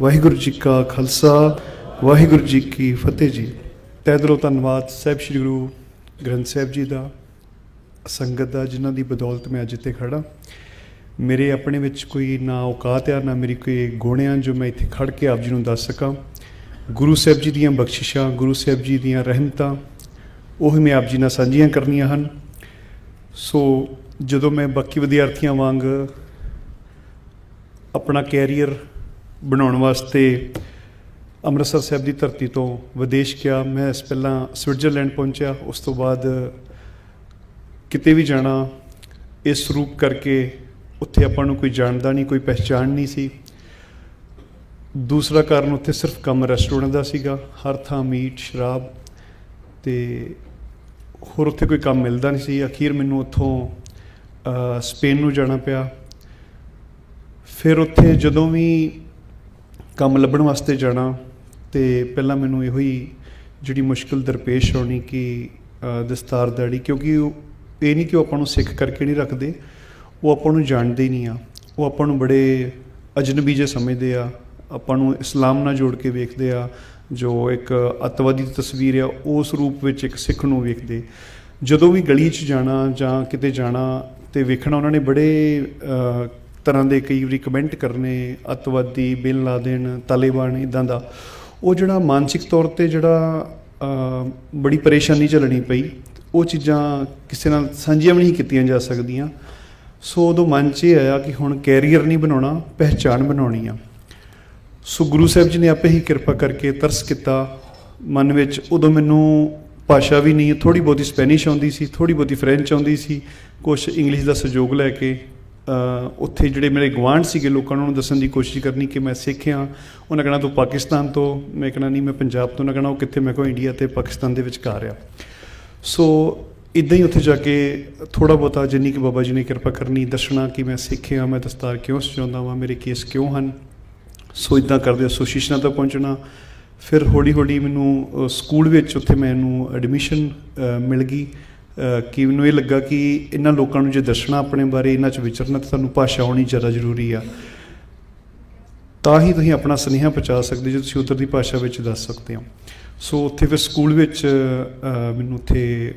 ਵਾਹਿਗੁਰੂ ਜੀ ਕਾ ਖਾਲਸਾ, ਵਾਹਿਗੁਰੂ ਜੀ ਕੀ ਫਤਿਹ ਜੀ। ਤਹਿ ਦਿਲੋਂ ਧੰਨਵਾਦ ਸਾਹਿਬ ਸ੍ਰੀ ਗੁਰੂ ਗ੍ਰੰਥ ਸਾਹਿਬ ਜੀ ਦਾ, ਸੰਗਤ ਦਾ, ਜਿਨ੍ਹਾਂ ਦੀ ਬਦੌਲਤ ਮੈਂ ਅੱਜ ਇੱਥੇ ਖੜਾ ਮੇਰੇ ਆਪਣੇ ਵਿੱਚ ਕੋਈ ਨਾ ਔਕਾਤ ਆ, ਨਾ ਮੇਰੀ ਕੋਈ ਗੁਣ ਜੋ ਮੈਂ ਇੱਥੇ ਖੜ ਕੇ ਆਪ ਜੀ ਨੂੰ ਦੱਸ ਸਕਾਂ। ਗੁਰੂ ਸਾਹਿਬ ਜੀ ਦੀਆਂ ਬਖਸ਼ਿਸ਼ਾਂ, ਗੁਰੂ ਸਾਹਿਬ ਜੀ ਦੀਆਂ ਰਹਿਮਤਾਂ, ਉਹ ਮੈਂ ਆਪ ਜੀ ਨਾਲ ਸਾਂਝੀਆਂ ਕਰਨੀਆਂ ਹਨ। ਸੋ ਜਦੋਂ ਮੈਂ ਬਾਕੀ ਵਿਦਿਆਰਥੀਆਂ ਵਾਂਗ ਆਪਣਾ ਕੈਰੀਅਰ ਬਣਾਉਣ ਵਾਸਤੇ ਅੰਮ੍ਰਿਤਸਰ ਸਾਹਿਬ ਦੀ ਧਰਤੀ ਤੋਂ ਵਿਦੇਸ਼ ਗਿਆ। ਮੈਂ ਇਸ ਪਹਿਲਾਂ ਸਵਿਟਜ਼ਰਲੈਂਡ ਪਹੁੰਚਿਆ। ਉਸ ਤੋਂ ਬਾਅਦ ਕਿਤੇ ਵੀ ਜਾਣਾ, ਇਸ ਰੂਪ ਕਰਕੇ ਉੱਥੇ ਆਪਾਂ ਨੂੰ ਕੋਈ ਜਾਣਦਾ ਨਹੀਂ, ਕੋਈ ਪਹਿਚਾਣ ਨਹੀਂ ਸੀ। ਦੂਸਰਾ ਕਾਰਨ ਉੱਥੇ ਸਿਰਫ ਕੰਮ ਰੈਸਟੋਰੈਂਟ ਦਾ ਸੀਗਾ। ਹਰ ਥਾਂ ਮੀਟ, ਸ਼ਰਾਬ ਤੇ ਹੋਰ ਉੱਥੇ ਕੋਈ ਕੰਮ ਮਿਲਦਾ ਨਹੀਂ ਸੀ। ਅਖੀਰ ਮੈਨੂੰ ਉੱਥੋਂ ਸਪੇਨ ਨੂੰ ਜਾਣਾ ਪਿਆ। ਫਿਰ ਉੱਥੇ ਜਦੋਂ ਵੀ ਕੰਮ ਲੱਭਣ ਵਾਸਤੇ ਜਾਣਾ ਤੇ ਪਹਿਲਾਂ ਮੈਨੂੰ ਇਹੋ ਹੀ ਜਿਹੜੀ ਮੁਸ਼ਕਲ ਦਰਪੇਸ਼ ਹੋਣੀ ਕਿ ਦਸਤਾਰ ਦਾੜੀ, ਕਿਉਂਕਿ ਉਹ- ਇਹ ਨਹੀਂ ਕਿ ਉਹ ਆਪਾਂ ਨੂੰ ਸਿੱਖ ਕਰਕੇ ਨਹੀਂ ਰੱਖਦੇ, ਉਹ ਆਪਾਂ ਨੂੰ ਜਾਣਦੇ ਹੀ ਨਹੀਂ ਆ। ਉਹ ਆਪਾਂ ਨੂੰ ਬੜੇ ਅਜਨਬੀ ਜੇ ਸਮਝਦੇ ਆ। ਆਪਾਂ ਨੂੰ ਇਸਲਾਮ ਨਾਲ ਜੋੜ ਕੇ ਵੇਖਦੇ ਆ। ਜੋ ਇੱਕ ਅੱਤਵਾਦੀ ਤਸਵੀਰ ਆ, ਉਸ ਰੂਪ ਵਿੱਚ ਇੱਕ ਸਿੱਖ ਨੂੰ ਵੇਖਦੇ। ਜਦੋਂ ਵੀ ਗਲੀ 'ਚ ਜਾਣਾ ਜਾਂ ਕਿਤੇ ਜਾਣਾ ਤੇ ਵੇਖਣਾ, ਉਹਨਾਂ ਨੇ ਬੜੇ ਤਰ੍ਹਾਂ ਦੇ ਕਈ ਵਾਰੀ ਕਮੈਂਟ ਕਰਨੇ, ਅੱਤਵਾਦੀ ਬਿਨ ਲਾਦਨ ਤਾਲਿਬਾਨ ਇਦਾਂ ਦਾ। ਉਹ ਜਿਹੜਾ ਮਾਨਸਿਕ ਤੌਰ ਤੇ ਜਿਹੜਾ ਬੜੀ ਪਰੇਸ਼ਾਨੀ ਝੱਲਣੀ ਪਈ, ਉਹ ਚੀਜ਼ਾਂ ਕਿਸੇ ਨਾਲ ਸਾਂਝੀਆਂ ਵੀ ਨਹੀਂ ਕੀਤੀਆਂ ਜਾ ਸਕਦੀਆਂ। ਸੋ ਉਦੋਂ ਮਨ 'ਚ ਇਹ ਆਇਆ ਕਿ ਹੁਣ ਕੈਰੀਅਰ ਨਹੀਂ ਬਣਾਉਣਾ, ਪਹਿਚਾਣ ਬਣਾਉਣੀ ਆ। ਸੋ ਗੁਰੂ ਸਾਹਿਬ ਜੀ ਨੇ ਆਪੇ ਹੀ ਕਿਰਪਾ ਕਰਕੇ ਤਰਸ ਕੀਤਾ। ਮਨ ਵਿੱਚ ਉਦੋਂ ਮੈਨੂੰ ਭਾਸ਼ਾ ਵੀ ਨਹੀਂ ਥੋੜੀ ਬਹੁਤੀ ਸਪੈਨਿਸ਼ ਆਉਂਦੀ ਸੀ ਥੋੜੀ ਬਹੁਤੀ ਫ੍ਰੈਂਚ ਆਉਂਦੀ ਸੀ ਕੁਝ ਇੰਗਲਿਸ਼ ਦਾ ਸਹਿਯੋਗ ਲੈ ਕੇ। ਉੱਥੇ ਜਿਹੜੇ ਮੇਰੇ ਗਵਾਂਢ ਸੀਗੇ ਲੋਕਾਂ ਨੂੰ ਦੱਸਣ ਦੀ ਕੋਸ਼ਿਸ਼ ਕਰਨੀ ਕਿ ਮੈਂ ਸਿੱਖ ਹਾਂ। ਉਹਨਾਂ ਕਹਿਣਾ, ਤੂੰ ਪਾਕਿਸਤਾਨ ਤੋਂ? ਮੈਂ ਕਹਿਣਾ, ਨਹੀਂ, ਮੈਂ ਪੰਜਾਬ ਤੋਂ। ਨਾ ਕਹਿਣਾ, ਉਹ ਕਿੱਥੇ? ਮੈਂ ਕੋ ਇੰਡੀਆ ਤੇ ਪਾਕਿਸਤਾਨ ਦੇ ਵਿਚਕਾਰ ਆ। ਸੋ ਇਦਾਂ ਹੀ ਉੱਥੇ ਜਾ ਕੇ ਥੋੜਾ ਬਹੁਤਾ ਜਿੰਨੀ ਕਿ ਬਾਬਾ ਜੀ ਨੇ ਕਿਰਪਾ ਕਰਨੀ, ਦੱਸਣਾ ਕਿ ਮੈਂ ਸਿੱਖਿਆ ਮੈਂ ਦਸਤਾਰ ਕਿਉਂ ਸਜਾਉਂਦਾ ਵਾਂ, ਮੇਰੇ ਕੇਸ ਕਿਉਂ ਹਨ? ਸੋ ਇਦਾਂ ਕਰਦੇ ਐਸੋਸੀਏਸ਼ਨਾਂ ਤੱਕ ਪਹੁੰਚਣਾ। ਫਿਰ ਹੌਲੀ ਹੌਲੀ ਮੈਨੂੰ ਸਕੂਲ ਵਿੱਚ ਉੱਥੇ ਮੈਨੂੰ ਐਡਮਿਸ਼ਨ ਮਿਲ ਗਈ। ਕਿ ਮੈਨੂੰ ਇਹ ਲੱਗਾ ਕਿ ਇਹਨਾਂ ਲੋਕਾਂ ਨੂੰ ਜੇ ਦੱਸਣਾ ਆਪਣੇ ਬਾਰੇ, ਇਹਨਾਂ 'ਚ ਵਿਚਰਨਾ ਤਾਂ ਤੁਹਾਨੂੰ ਭਾਸ਼ਾ ਆਉਣੀ ਜ਼ਿਆਦਾ ਜ਼ਰੂਰੀ ਆ। ਤਾਂ ਹੀ ਤੁਸੀਂ ਆਪਣਾ ਸੁਨੇਹਾ ਪਹੁੰਚਾ ਸਕਦੇ ਜੇ ਤੁਸੀਂ ਉਧਰ ਦੀ ਭਾਸ਼ਾ ਵਿੱਚ ਦੱਸ ਸਕਦੇ ਹੋ। ਸੋ ਉੱਥੇ ਫਿਰ ਸਕੂਲ ਵਿੱਚ ਮੈਨੂੰ ਉੱਥੇ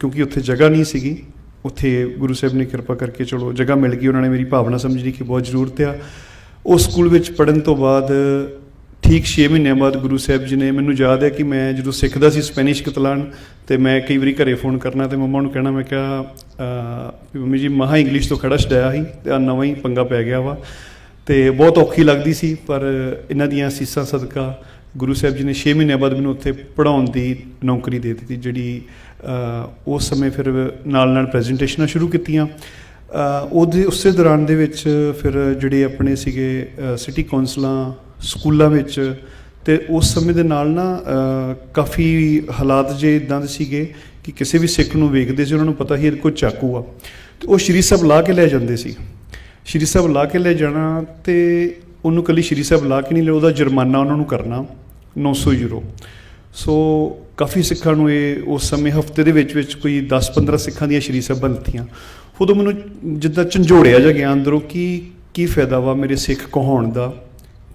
ਕਿਉਂਕਿ ਉੱਥੇ ਜਗ੍ਹਾ ਨਹੀਂ ਸੀਗੀ, ਉੱਥੇ ਗੁਰੂ ਸਾਹਿਬ ਨੇ ਕਿਰਪਾ ਕਰਕੇ ਚਲੋ ਜਗ੍ਹਾ ਮਿਲ ਗਈ, ਉਹਨਾਂ ਨੇ ਮੇਰੀ ਭਾਵਨਾ ਸਮਝੀ ਕਿ ਬਹੁਤ ਜ਼ਰੂਰਤ ਆ। ਉਸ ਸਕੂਲ ਵਿੱਚ ਪੜਨ ਤੋਂ ਬਾਅਦ ਠੀਕ 6 ਮਹੀਨਿਆਂ ਬਾਅਦ ਗੁਰੂ ਸਾਹਿਬ ਜੀ ਨੇ ਮੈਨੂੰ ਯਾਦ ਹੈ ਕਿ ਮੈਂ ਜਦੋਂ ਸਿੱਖਦਾ ਸੀ ਸਪੈਨਿਸ਼ ਕਤਲਾਨ ਤੇ ਮੈਂ ਕਈ ਵਾਰੀ ਘਰੇ ਫੋਨ ਕਰਨਾ ਤੇ ਮੰਮਾ ਨੂੰ ਕਹਿਣਾ, ਮੈਂ ਕਿਹਾ ਵੀ ਮੰਮੀ ਜੀ ਮਹਾ ਇੰਗਲਿਸ਼ ਤੋਂ ਖੜਾ ਛਡਾਇਆ ਸੀ ਤੇ ਆ ਨਵਾਂ ਹੀ ਪੰਗਾ ਪੈ ਗਿਆ ਵਾ। ਤੇ ਬਹੁਤ ਔਖੀ ਲੱਗਦੀ ਸੀ, ਪਰ ਇਹਨਾਂ ਦੀਆਂ ਸੀਸਾਂ ਸਦਕਾ ਗੁਰੂ ਸਾਹਿਬ ਜੀ ਨੇ 6 ਮਹੀਨਿਆਂ ਬਾਅਦ ਮੈਨੂੰ ਉੱਥੇ ਪੜਾਉਣ ਦੀ ਨੌਕਰੀ ਦੇ ਦਿੱਤੀ, ਜਿਹੜੀ ਉਸ ਸਮੇਂ ਫਿਰ ਨਾਲ ਨਾਲ ਪ੍ਰੈਜੈਂਟੇਸ਼ਨਾਂ ਸ਼ੁਰੂ ਕੀਤੀਆਂ। ਉਹਦੇ, ਉਸੇ ਦੌਰਾਨ ਦੇ ਵਿੱਚ ਫਿਰ ਜਿਹੜੇ ਆਪਣੇ ਸੀਗੇ ਸਿਟੀ ਕੌਂਸਲਾਂ ਸਕੂਲਾਂ ਵਿੱਚ ਤੇ ਉਸ ਸਮੇਂ ਦੇ ਨਾਲ ਨਾ ਕਾਫੀ ਹਾਲਾਤ ਜੇ ਇਦਾਂ ਦੇ ਸੀਗੇ ਕਿ ਕਿਸੇ ਵੀ ਸਿੱਖ ਨੂੰ ਵੇਖਦੇ ਸੀ, ਉਹਨਾਂ ਨੂੰ ਪਤਾ ਸੀ ਇਹਦੇ ਕੋਲ ਚਾਕੂ ਆ। ਤੇ ਉਹ ਸ਼੍ਰੀ ਸਾਹਿਬ ਲਾ ਕੇ ਲੈ ਜਾਂਦੇ ਸੀ। ਸ਼੍ਰੀ ਸਾਹਿਬ ਲਾ ਕੇ ਲੈ ਜਾਣਾ ਤੇ ਉਹਨੂੰ ਕੱਲੀ ਸ਼੍ਰੀ ਸਾਹਿਬ ਲਾ ਕੇ ਨਹੀਂ ਲੈ ਉਹਦਾ ਜੁਰਮਾਨਾ ਉਹਨਾਂ ਨੂੰ ਕਰਨਾ 900 ਯੂਰੋ। ਸੋ ਕਾਫੀ ਸਿੱਖਾਂ ਨੂੰ ਇਹ ਉਸ ਸਮੇਂ ਹਫ਼ਤੇ ਦੇ ਵਿੱਚ ਵਿੱਚ ਕੋਈ 10-15 ਸਿੱਖਾਂ ਦੀਆਂ ਸ਼੍ਰੀ ਸਾਹਿਬਾਂ ਲਿੱਤੀਆਂ ਉਦੋਂ ਮੈਨੂੰ ਜਿੱਦਾਂ ਝੰਜੋੜਿਆ ਜਾ ਗਿਆ ਅੰਦਰੋਂ ਕਿ ਕੀ ਫਾਇਦਾ ਵਾ ਮੇਰੇ ਸਿੱਖ ਕਹਾਉਣ ਦਾ।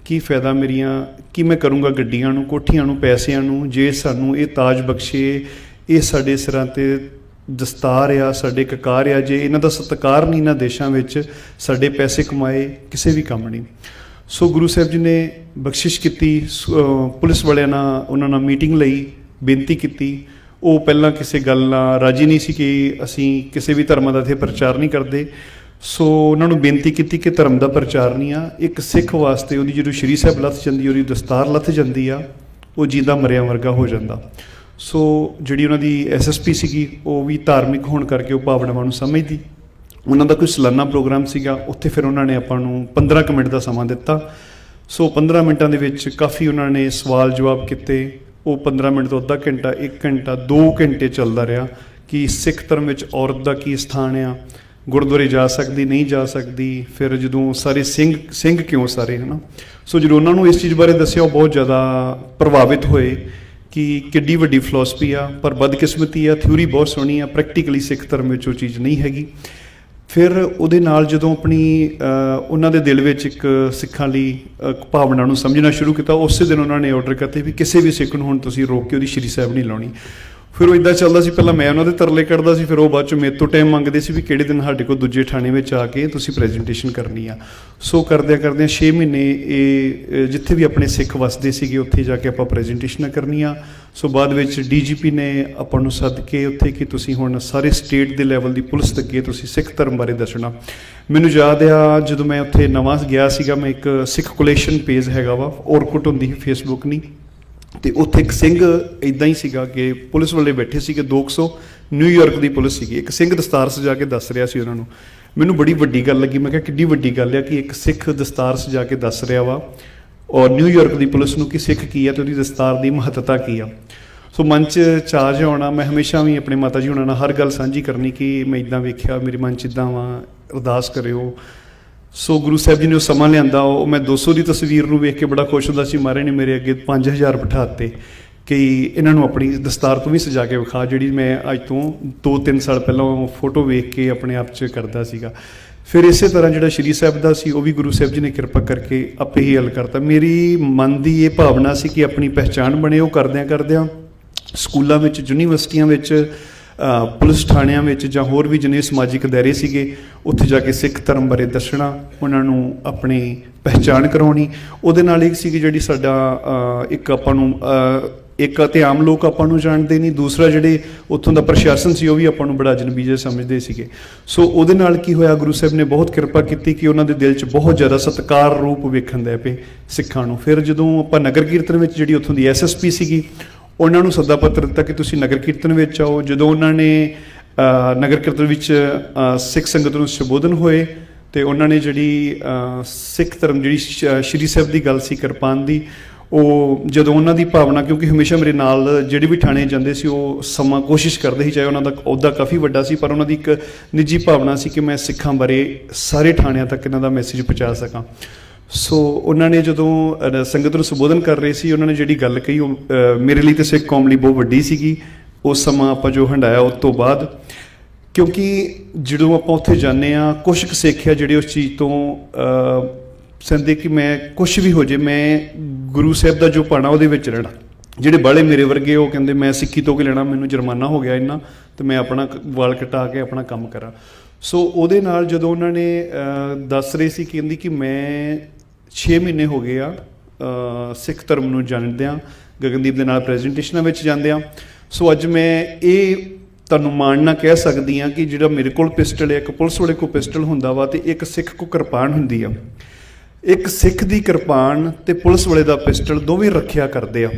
ਕੀ ਫਾਇਦਾ ਮੇਰੀਆਂ? ਕੀ ਮੈਂ ਕਰੂੰਗਾ ਗੱਡੀਆਂ ਨੂੰ, ਕੋਠੀਆਂ ਨੂੰ, ਪੈਸਿਆਂ ਨੂੰ, ਜੇ ਸਾਨੂੰ ਇਹ ਤਾਜ ਬਖਸ਼ੇ, ਇਹ ਸਾਡੇ ਸਿਰਾਂ ਤੇ ਦਸਤਾਰ ਆ, ਸਾਡੇ ਕਕਾਰ ਆ, ਜੇ ਇਹਨਾਂ ਦਾ ਸਤਿਕਾਰ ਨਹੀਂ ਇਹਨਾਂ ਦੇਸ਼ਾਂ ਵਿੱਚ, ਸਾਡੇ ਪੈਸੇ ਕਮਾਏ, ਕਿਸੇ ਵੀ ਕੰਮ ਨਹੀਂ। ਸੋ ਗੁਰੂ ਸਾਹਿਬ ਜੀ ਨੇ ਬਖਸ਼ਿਸ਼ ਕੀਤੀ, ਸ- ਪੁਲਿਸ ਵਾਲਿਆਂ ਨਾਲ ਉਹਨਾਂ ਨਾਲ ਮੀਟਿੰਗ ਲਈ, ਬੇਨਤੀ ਕੀਤੀ। ਉਹ ਪਹਿਲਾਂ ਕਿਸੇ ਗੱਲ ਨਾਲ ਰਾਜੀ ਨਹੀਂ ਸੀ ਕਿ ਅਸੀਂ ਕਿਸੇ ਵੀ ਧਰਮ ਦਾ ਇੱਥੇ ਪ੍ਰਚਾਰ ਨਹੀਂ ਕਰਦੇ। ਸੋ ਉਹਨਾਂ ਨੂੰ ਬੇਨਤੀ ਕੀਤੀ ਕਿ ਧਰਮ ਦਾ ਪ੍ਰਚਾਰ ਨਹੀਂ ਆ। ਇੱਕ ਸਿੱਖ ਵਾਸਤੇ ਉਹਦੀ ਜਦੋਂ ਸ਼੍ਰੀ ਸਾਹਿਬ ਲੱਥ ਜਾਂਦੀ ਉਹਦੀ ਦਸਤਾਰ ਲੱਥ ਜਾਂਦੀ ਆ, ਉਹ ਜਿੰਦਾ ਮਰਿਆ ਵਰਗਾ ਹੋ ਜਾਂਦਾ। ਸੋ ਜਿਹੜੀ ਉਹਨਾਂ ਦੀ ਐਸਐਸਪੀ ਸੀਗੀ, ਉਹ ਵੀ ਧਾਰਮਿਕ ਹੋਣ ਕਰਕੇ ਉਹ ਭਾਵਨਾਵਾਂ ਨੂੰ ਸਮਝਦੀ। ਉਹਨਾਂ ਦਾ ਕੋਈ ਸਾਲਾਨਾ ਪ੍ਰੋਗਰਾਮ ਸੀਗਾ, ਉੱਥੇ ਫਿਰ ਉਹਨਾਂ ਨੇ ਆਪਾਂ ਨੂੰ 15 ਕੁ ਮਿੰਟ ਦਾ ਸਮਾਂ ਦਿੱਤਾ। ਸੋ 15 ਮਿੰਟਾਂ ਦੇ ਵਿੱਚ ਕਾਫੀ ਉਹਨਾਂ ਨੇ ਸਵਾਲ ਜਵਾਬ ਕੀਤੇ। ਉਹ 15 ਮਿੰਟ ਤੋਂ ਅੱਧਾ ਘੰਟਾ 1 ਘੰਟਾ 2 ਘੰਟੇ ਚੱਲਦਾ ਰਿਹਾ ਕਿ ਸਿੱਖ ਧਰਮ ਵਿੱਚ ਔਰਤ ਦਾ ਕੀ ਸਥਾਨ ਆ ਗੁਰਦੁਆਰੇ ਜਾ ਸਕਦੀ, ਨਹੀਂ ਜਾ ਸਕਦੀ, ਫਿਰ ਜਦੋਂ ਸਾਰੇ ਸਿੰਘ ਸਿੰਘ ਕਿਉਂ ਸਾਰੇ, ਹਨਾ? ਸੋ ਜਦੋਂ ਉਹਨਾਂ ਨੂੰ ਇਸ ਚੀਜ਼ ਬਾਰੇ ਦੱਸਿਆ, ਉਹ ਬਹੁਤ ਜ਼ਿਆਦਾ ਪ੍ਰਭਾਵਿਤ ਹੋਏ ਕਿ ਕਿੱਡੀ ਵੱਡੀ ਫਿਲਾਸਫੀ ਆ, ਪਰ ਬਦਕਿਸਮਤੀ ਆ ਥਿਊਰੀ ਬਹੁਤ ਸੋਹਣੀ ਆ ਪ੍ਰੈਕਟੀਕਲੀ ਸਿੱਖ ਧਰਮ ਵਿੱਚ ਉਹ ਚੀਜ਼ ਨਹੀਂ ਹੈਗੀ। ਫਿਰ ਉਹਦੇ ਨਾਲ ਜਦੋਂ ਆਪਣੀ ਉਹਨਾਂ ਦੇ ਦਿਲ ਵਿੱਚ ਇੱਕ ਸਿੱਖਾਂ ਲਈ ਭਾਵਨਾ ਨੂੰ ਸਮਝਣਾ ਸ਼ੁਰੂ ਕੀਤਾ, ਉਸੇ ਦਿਨ ਉਹਨਾਂ ਨੇ ਆਰਡਰ ਕਰਤੇ ਵੀ ਕਿਸੇ ਵੀ ਸਿੱਖ ਨੂੰ ਹੁਣ ਤੁਸੀਂ ਰੋਕ ਕੇ ਉਹਦੀ ਸ਼੍ਰੀ ਸਾਹਿਬ ਨਹੀਂ ਲਾਉਣੀ। ਫਿਰ ਉਹ ਇਦਾਂ ਚੱਲਦਾ ਸੀ, ਪਹਿਲਾਂ ਮੈਂ ਉਹਨਾਂ ਦੇ ਤਰਲੇ ਕੱਢਦਾ ਸੀ, ਫਿਰ ਉਹ ਬਾਅਦ ਚ ਮੇਰੇ ਤੋਂ ਟਾਈਮ ਮੰਗਦੇ ਸੀ ਵੀ ਕਿਹੜੇ ਦਿਨ ਸਾਡੇ ਕੋਲ ਦੂਜੇ ਥਾਣੇ ਵਿੱਚ ਆ ਕੇ ਤੁਸੀਂ ਪ੍ਰੈਜੈਂਟੇਸ਼ਨ ਕਰਨੀ ਆ। ਸੋ ਕਰਦਿਆਂ ਕਰਦਿਆਂ 6 ਮਹੀਨੇ ਇਹ ਜਿੱਥੇ ਵੀ ਆਪਣੇ ਸਿੱਖ ਵਸਦੇ ਸੀਗੇ, ਉੱਥੇ ਜਾ ਕੇ ਆਪਾਂ ਪ੍ਰੈਜੈਂਟੇਸ਼ਨਾਂ ਕਰਨੀਆਂ। ਸੋ ਬਾਅਦ ਵਿੱਚ ਡੀਜੀਪੀ ਨੇ ਆਪਾਂ ਨੂੰ ਸੱਦ ਕੇ ਉੱਥੇ ਕਿ ਤੁਸੀਂ ਹੁਣ ਸਾਰੇ ਸਟੇਟ ਦੇ ਲੈਵਲ ਦੀ ਪੁਲਿਸ ਦੇ ਅੱਗੇ ਤੁਸੀਂ ਸਿੱਖ ਧਰਮ ਬਾਰੇ ਦੱਸਣਾ। ਮੈਨੂੰ ਯਾਦ ਆ, ਜਦੋਂ ਮੈਂ ਉੱਥੇ ਨਵਾਂ ਗਿਆ ਸੀਗਾ, ਮੈਂ ਇੱਕ ਸਿੱਖ ਕੋਲੇਸ਼ਨ ਪੇਜ ਹੈਗਾ ਵਾ ਔਰਕੁੱਟ ਹੁੰਦੀ ਸੀ ਫੇਸਬੁੱਕ ਨਹੀਂ ਤੇ ਉੱਥੇ ਇੱਕ ਸਿੰਘ ਇਦਾਂ ਹੀ ਸੀਗਾ ਕਿ ਪੁਲਿਸ ਵਾਲੇ ਬੈਠੇ ਸੀਗੇ 200 ਨਿਊਯਾਰਕ ਦੀ ਪੁਲਿਸ ਸੀਗੀ। ਇੱਕ ਸਿੰਘ ਦਸਤਾਰ ਸਜਾ ਕੇ ਦੱਸ ਰਿਹਾ ਸੀ ਉਹਨਾਂ ਨੂੰ। ਮੈਨੂੰ ਬੜੀ ਵੱਡੀ ਗੱਲ ਲੱਗੀ। ਮੈਂ ਕਿਹਾ ਕਿੱਡੀ ਵੱਡੀ ਗੱਲ ਆ ਕਿ ਇੱਕ ਸਿੱਖ ਦਸਤਾਰ ਸਜਾ ਕੇ ਦੱਸ ਰਿਹਾ ਵਾ ਔਰ ਨਿਊਯਾਰਕ ਦੀ ਪੁਲਿਸ ਨੂੰ ਕਿ ਸਿੱਖ ਕੀ ਆ ਤੇ ਉਹਦੀ ਦਸਤਾਰ ਦੀ ਮਹੱਤਤਾ ਕੀ ਆ। ਸੋ ਮਨ ਚ ਚਾਰਜ ਆਉਣਾ, ਮੈਂ ਹਮੇਸ਼ਾ ਵੀ ਆਪਣੇ ਮਾਤਾ ਜੀ ਉਹਨਾਂ ਨਾਲ ਹਰ ਗੱਲ ਸਾਂਝੀ ਕਰਨੀ ਕਿ ਮੈਂ ਇਦਾਂ ਵੇਖਿਆ, ਮੇਰੇ ਮਨ ਚ ਇਦਾਂ ਵਾ, ਅਰਦਾਸ ਕਰਿਓ। ਸੋ ਗੁਰੂ ਸਾਹਿਬ ਜੀ ਨੇ ਉਹ ਸਮਾਂ ਲਿਆਂਦਾ, ਉਹ ਮੈਂ 200 ਦੀ ਤਸਵੀਰ ਨੂੰ ਵੇਖ ਕੇ ਬੜਾ ਖੁਸ਼ ਹੁੰਦਾ ਸੀ ਮਹਾਰਾਜ ਨੇ ਮੇਰੇ ਅੱਗੇ 5000 ਬਿਠਾਤੇ ਕਿ ਇਹਨਾਂ ਨੂੰ ਆਪਣੀ ਦਸਤਾਰ ਤੋਂ ਵੀ ਸਜਾ ਕੇ ਵਿਖਾ, ਜਿਹੜੀ ਮੈਂ ਅੱਜ ਤੋਂ 2-3 ਸਾਲ ਪਹਿਲਾਂ ਫੋਟੋ ਵੇਖ ਕੇ ਆਪਣੇ ਆਪ 'ਚ ਕਰਦਾ ਸੀਗਾ। ਫਿਰ ਇਸੇ ਤਰ੍ਹਾਂ ਜਿਹੜਾ ਸ਼੍ਰੀ ਸਾਹਿਬ ਦਾ ਸੀ, ਉਹ ਵੀ ਗੁਰੂ ਸਾਹਿਬ ਜੀ ਨੇ ਕਿਰਪਾ ਕਰਕੇ ਆਪੇ ਹੀ ਹੱਲ ਕਰਤਾ। ਮੇਰੀ ਮਨ ਦੀ ਇਹ ਭਾਵਨਾ ਸੀ ਕਿ ਆਪਣੀ ਪਹਿਚਾਣ ਬਣੇ, ਉਹ ਕਰਦਿਆਂ ਕਰਦਿਆਂ ਸਕੂਲਾਂ ਵਿੱਚ, ਯੂਨੀਵਰਸਿਟੀਆਂ ਵਿੱਚ ਪੁਲਿਸ ਥਾਣਿਆਂ ਵਿੱਚ ਜਾਂ ਹੋਰ ਵੀ ਜਿੰਨੇ ਸਮਾਜਿਕ ਦਾਇਰੇ ਸੀਗੇ, ਉੱਥੇ ਜਾ ਕੇ ਸਿੱਖ ਧਰਮ ਬਾਰੇ ਦੱਸਣਾ, ਉਹਨਾਂ ਨੂੰ ਆਪਣੀ ਪਹਿਚਾਣ ਕਰਾਉਣੀ। ਉਹਦੇ ਨਾਲ ਇੱਕ ਸੀ ਕਿ ਜਿਹੜੀ ਸਾਡਾ ਇੱਕ ਆਪਾਂ ਨੂੰ ਇੱਕ ਤੇ ਆਮ ਲੋਕ ਆਪਾਂ ਨੂੰ ਜਾਣਦੇ ਨਹੀਂ, ਦੂਸਰਾ ਜਿਹੜੇ ਉੱਥੋਂ ਦਾ ਪ੍ਰਸ਼ਾਸਨ ਸੀ, ਉਹ ਵੀ ਆਪਾਂ ਨੂੰ ਬੜਾ ਅਜਨਬੀ ਜਿਹਾ ਸਮਝਦੇ ਸੀਗੇ। ਸੋ ਉਹਦੇ ਨਾਲ ਕੀ ਹੋਇਆ, ਗੁਰੂ ਸਾਹਿਬ ਨੇ ਬਹੁਤ ਕਿਰਪਾ ਕੀਤੀ ਕਿ ਉਹਨਾਂ ਦੇ ਦਿਲ 'ਚ ਬਹੁਤ ਜ਼ਿਆਦਾ ਸਤਿਕਾਰ ਰੂਪ ਵੇਖਣ ਦੇ ਪਏ ਸਿੱਖਾਂ ਨੂੰ। ਫਿਰ ਜਦੋਂ ਆਪਾਂ ਨਗਰ ਕੀਰਤਨ ਵਿੱਚ ਜਿਹੜੀ ਉੱਥੋਂ ਦੀ ਐਸਐਸਪੀ ਸੀਗੀ ਉਹਨਾਂ ਨੂੰ ਸੱਦਾ ਪੱਤਰ ਦਿੱਤਾ ਕਿ ਤੁਸੀਂ ਨਗਰ ਕੀਰਤਨ ਵਿੱਚ ਆਓ। ਜਦੋਂ ਉਹਨਾਂ ਨੇ ਨਗਰ ਕੀਰਤਨ ਵਿੱਚ ਸਿੱਖ ਸੰਗਤ ਨੂੰ ਸੰਬੋਧਨ ਹੋਏ ਤੇ ਉਹਨਾਂ ਨੇ ਜਿਹੜੀ ਸਿੱਖ ਧਰਮ ਜਿਹੜੀ ਸ਼੍ਰੀ ਸਾਹਿਬ ਦੀ ਗੱਲ ਸੀ ਕਿਰਪਾਨ ਦੀ, ਉਹ ਜਦੋਂ ਉਹਨਾਂ ਦੀ ਭਾਵਨਾ, ਕਿਉਂਕਿ ਹਮੇਸ਼ਾ ਮੇਰੇ ਨਾਲ ਜਿਹੜੇ ਵੀ ਥਾਣੇ ਜਾਂਦੇ ਸੀ, ਉਹ ਸਮਾਂ ਕੋਸ਼ਿਸ਼ ਕਰਦੇ ਸੀ, ਚਾਹੇ ਉਹਨਾਂ ਦਾ ਅਹੁਦਾ ਕਾਫੀ ਵੱਡਾ ਸੀ, ਪਰ ਉਹਨਾਂ ਦੀ ਇੱਕ ਨਿੱਜੀ ਭਾਵਨਾ ਸੀ ਕਿ ਮੈਂ ਸਿੱਖਾਂ ਬਾਰੇ ਸਾਰੇ ਥਾਣਿਆਂ ਤੱਕ ਇਹਨਾਂ ਦਾ ਮੈਸੇਜ ਪਹੁੰਚਾ ਸਕਾਂ। ਸੋ ਉਹਨਾਂ ਨੇ ਜਦੋਂ ਸੰਗਤ ਨੂੰ ਸੰਬੋਧਨ ਕਰ ਰਹੇ ਸੀ ਉਹਨਾਂ ਨੇ ਜਿਹੜੀ ਗੱਲ ਕਹੀ ਉਹ ਮੇਰੇ ਲਈ ਤੇ ਸਿੱਖ ਕੌਮ ਲਈ ਬਹੁਤ ਵੱਡੀ ਸੀਗੀ। ਉਸ ਸਮਾਂ ਆਪਾਂ ਜੋ ਹੰਡਾਇਆ ਉਸ ਤੋਂ ਬਾਅਦ ਕਿਉਂਕਿ ਜਦੋਂ ਆਪਾਂ ਉੱਥੇ ਜਾਂਦੇ ਆ ਕੁਝ ਕੁ ਸਿੱਖਿਆ ਜਿਹੜੇ ਉਸ ਚੀਜ਼ ਤੋਂ ਅਹ, ਸੰਦੇ ਕਿ ਮੈਂ ਕੁਝ ਵੀ ਹੋ ਜੇ ਮੈਂ ਗੁਰੂ ਸਾਹਿਬ ਦਾ ਜੋ ਪਾਣਾ ਉਹਦੇ ਵਿੱਚ ਰਹਿਣਾ। ਜਿਹੜੇ ਬਾਲੇ ਮੇਰੇ ਵਰਗੇ ਉਹ ਕਹਿੰਦੇ ਮੈਂ ਸਿੱਖੀ ਤੋਂ ਕਿ ਲੈਣਾ ਮੈਨੂੰ ਜੁਰਮਾਨਾ ਹੋ ਗਿਆ ਇੰਨਾ ਤੇ ਮੈਂ ਆਪਣਾ ਵਾਲ ਕਟਾ ਕੇ ਆਪਣਾ ਕੰਮ ਕਰਾਂ। ਸੋ ਉਹਦੇ ਨਾਲ ਜਦੋਂ ਉਹਨਾਂ ਨੇ ਦੱਸ ਰਹੇ ਸੀ ਕਹਿੰਦੀ ਕਿ ਮੈਂ 6 ਮਹੀਨੇ ਹੋ ਗਏ ਆ ਸਿੱਖ ਧਰਮ ਨੂੰ ਜਾਣਦਿਆਂ ਗਗਨਦੀਪ ਦੇ ਨਾਲ ਪ੍ਰੈਜੈਂਟੇਸ਼ਨਾਂ ਵਿੱਚ ਜਾਂਦਿਆਂ ਸੋ ਅੱਜ ਮੈਂ ਇਹ ਤੁਹਾਨੂੰ ਮਾਣਨਾ ਕਹਿ ਸਕਦੀ ਆ ਕਿ ਜਿਹੜਾ ਮੇਰੇ ਕੋਲ ਪਿਸਟਲ ਹੈ, ਇੱਕ ਪੁਲਿਸ ਵਾਲੇ ਕੋਲ ਪਿਸਟਲ ਹੁੰਦਾ ਵਾ ਤੇ ਇੱਕ ਸਿੱਖ ਕੋ ਕਿਰਪਾਨ ਹੁੰਦੀ ਆ। ਇੱਕ ਸਿੱਖ ਦੀ ਕਿਰਪਾਨ ਤੇ ਪੁਲਿਸ ਵਾਲੇ ਦਾ ਪਿਸਟਲ ਦੋਵੇਂ ਰੱਖਿਆ ਕਰਦੇ ਆ।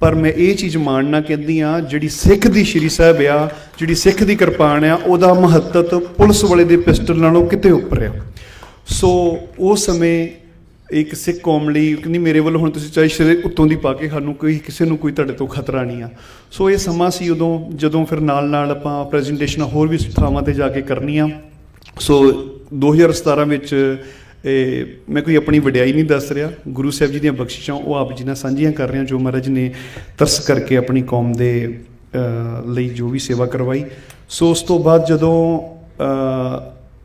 ਪਰ ਮੈਂ ਇਹ ਚੀਜ਼ ਮਾਣਨਾ ਕਹਿੰਦੀ ਆ, ਜਿਹੜੀ ਸਿੱਖ ਦੀ ਸ਼੍ਰੀ ਸਾਹਿਬ ਆ, ਜਿਹੜੀ ਸਿੱਖ ਦੀ ਕਿਰਪਾਨ ਆ, ਉਹਦਾ ਮਹੱਤਵ ਪੁਲਿਸ ਵਾਲੇ ਦੇ ਪਿਸਟਲ ਨਾਲੋਂ ਕਿਤੇ ਉੱਪਰ ਆ। ਸੋ ਉਸ ਸਮੇਂ ਇੱਕ ਸਿੱਖ ਕੌਮ ਲਈ ਕਹਿੰਦੀ ਮੇਰੇ ਵੱਲੋਂ ਹੁਣ ਤੁਸੀਂ ਚਾਹੇ ਸ਼ਰੇ ਉੱਤੋਂ ਦੀ ਪਾ ਕੇ ਸਾਨੂੰ ਕੋਈ, ਕਿਸੇ ਨੂੰ ਕੋਈ ਤੁਹਾਡੇ ਤੋਂ ਖਤਰਾ ਨਹੀਂ ਆ। ਸੋ ਇਹ ਸਮਾਂ ਸੀ ਉਦੋਂ, ਜਦੋਂ ਫਿਰ ਨਾਲ ਨਾਲ ਆਪਾਂ ਪ੍ਰੈਜੈਂਟੇਸ਼ਨਾਂ ਹੋਰ ਵੀ ਥਾਵਾਂ ਤੇ ਜਾ ਕੇ ਕਰਨੀਆਂ। ਸੋ 2017 ਵਿੱਚ, ਇਹ ਮੈਂ ਕੋਈ ਆਪਣੀ ਵਡਿਆਈ ਨਹੀਂ ਦੱਸ ਰਿਹਾ। ਗੁਰੂ ਸਾਹਿਬ ਜੀ ਦੀਆਂ ਬਖਸ਼ਿਸ਼ਾਂ ਉਹ ਆਪ ਜੀ ਨਾਲ ਸਾਂਝੀਆਂ ਕਰ ਰਿਹਾ ਜੋ ਮਹਾਰਾਜ ਨੇ ਤਰਸ ਕਰਕੇ ਆਪਣੀ ਕੌਮ ਦੇ ਲਈ ਜੋ ਵੀ ਸੇਵਾ ਕਰਵਾਈ। ਸੋ ਉਸ ਤੋਂ ਬਾਅਦ ਜਦੋਂ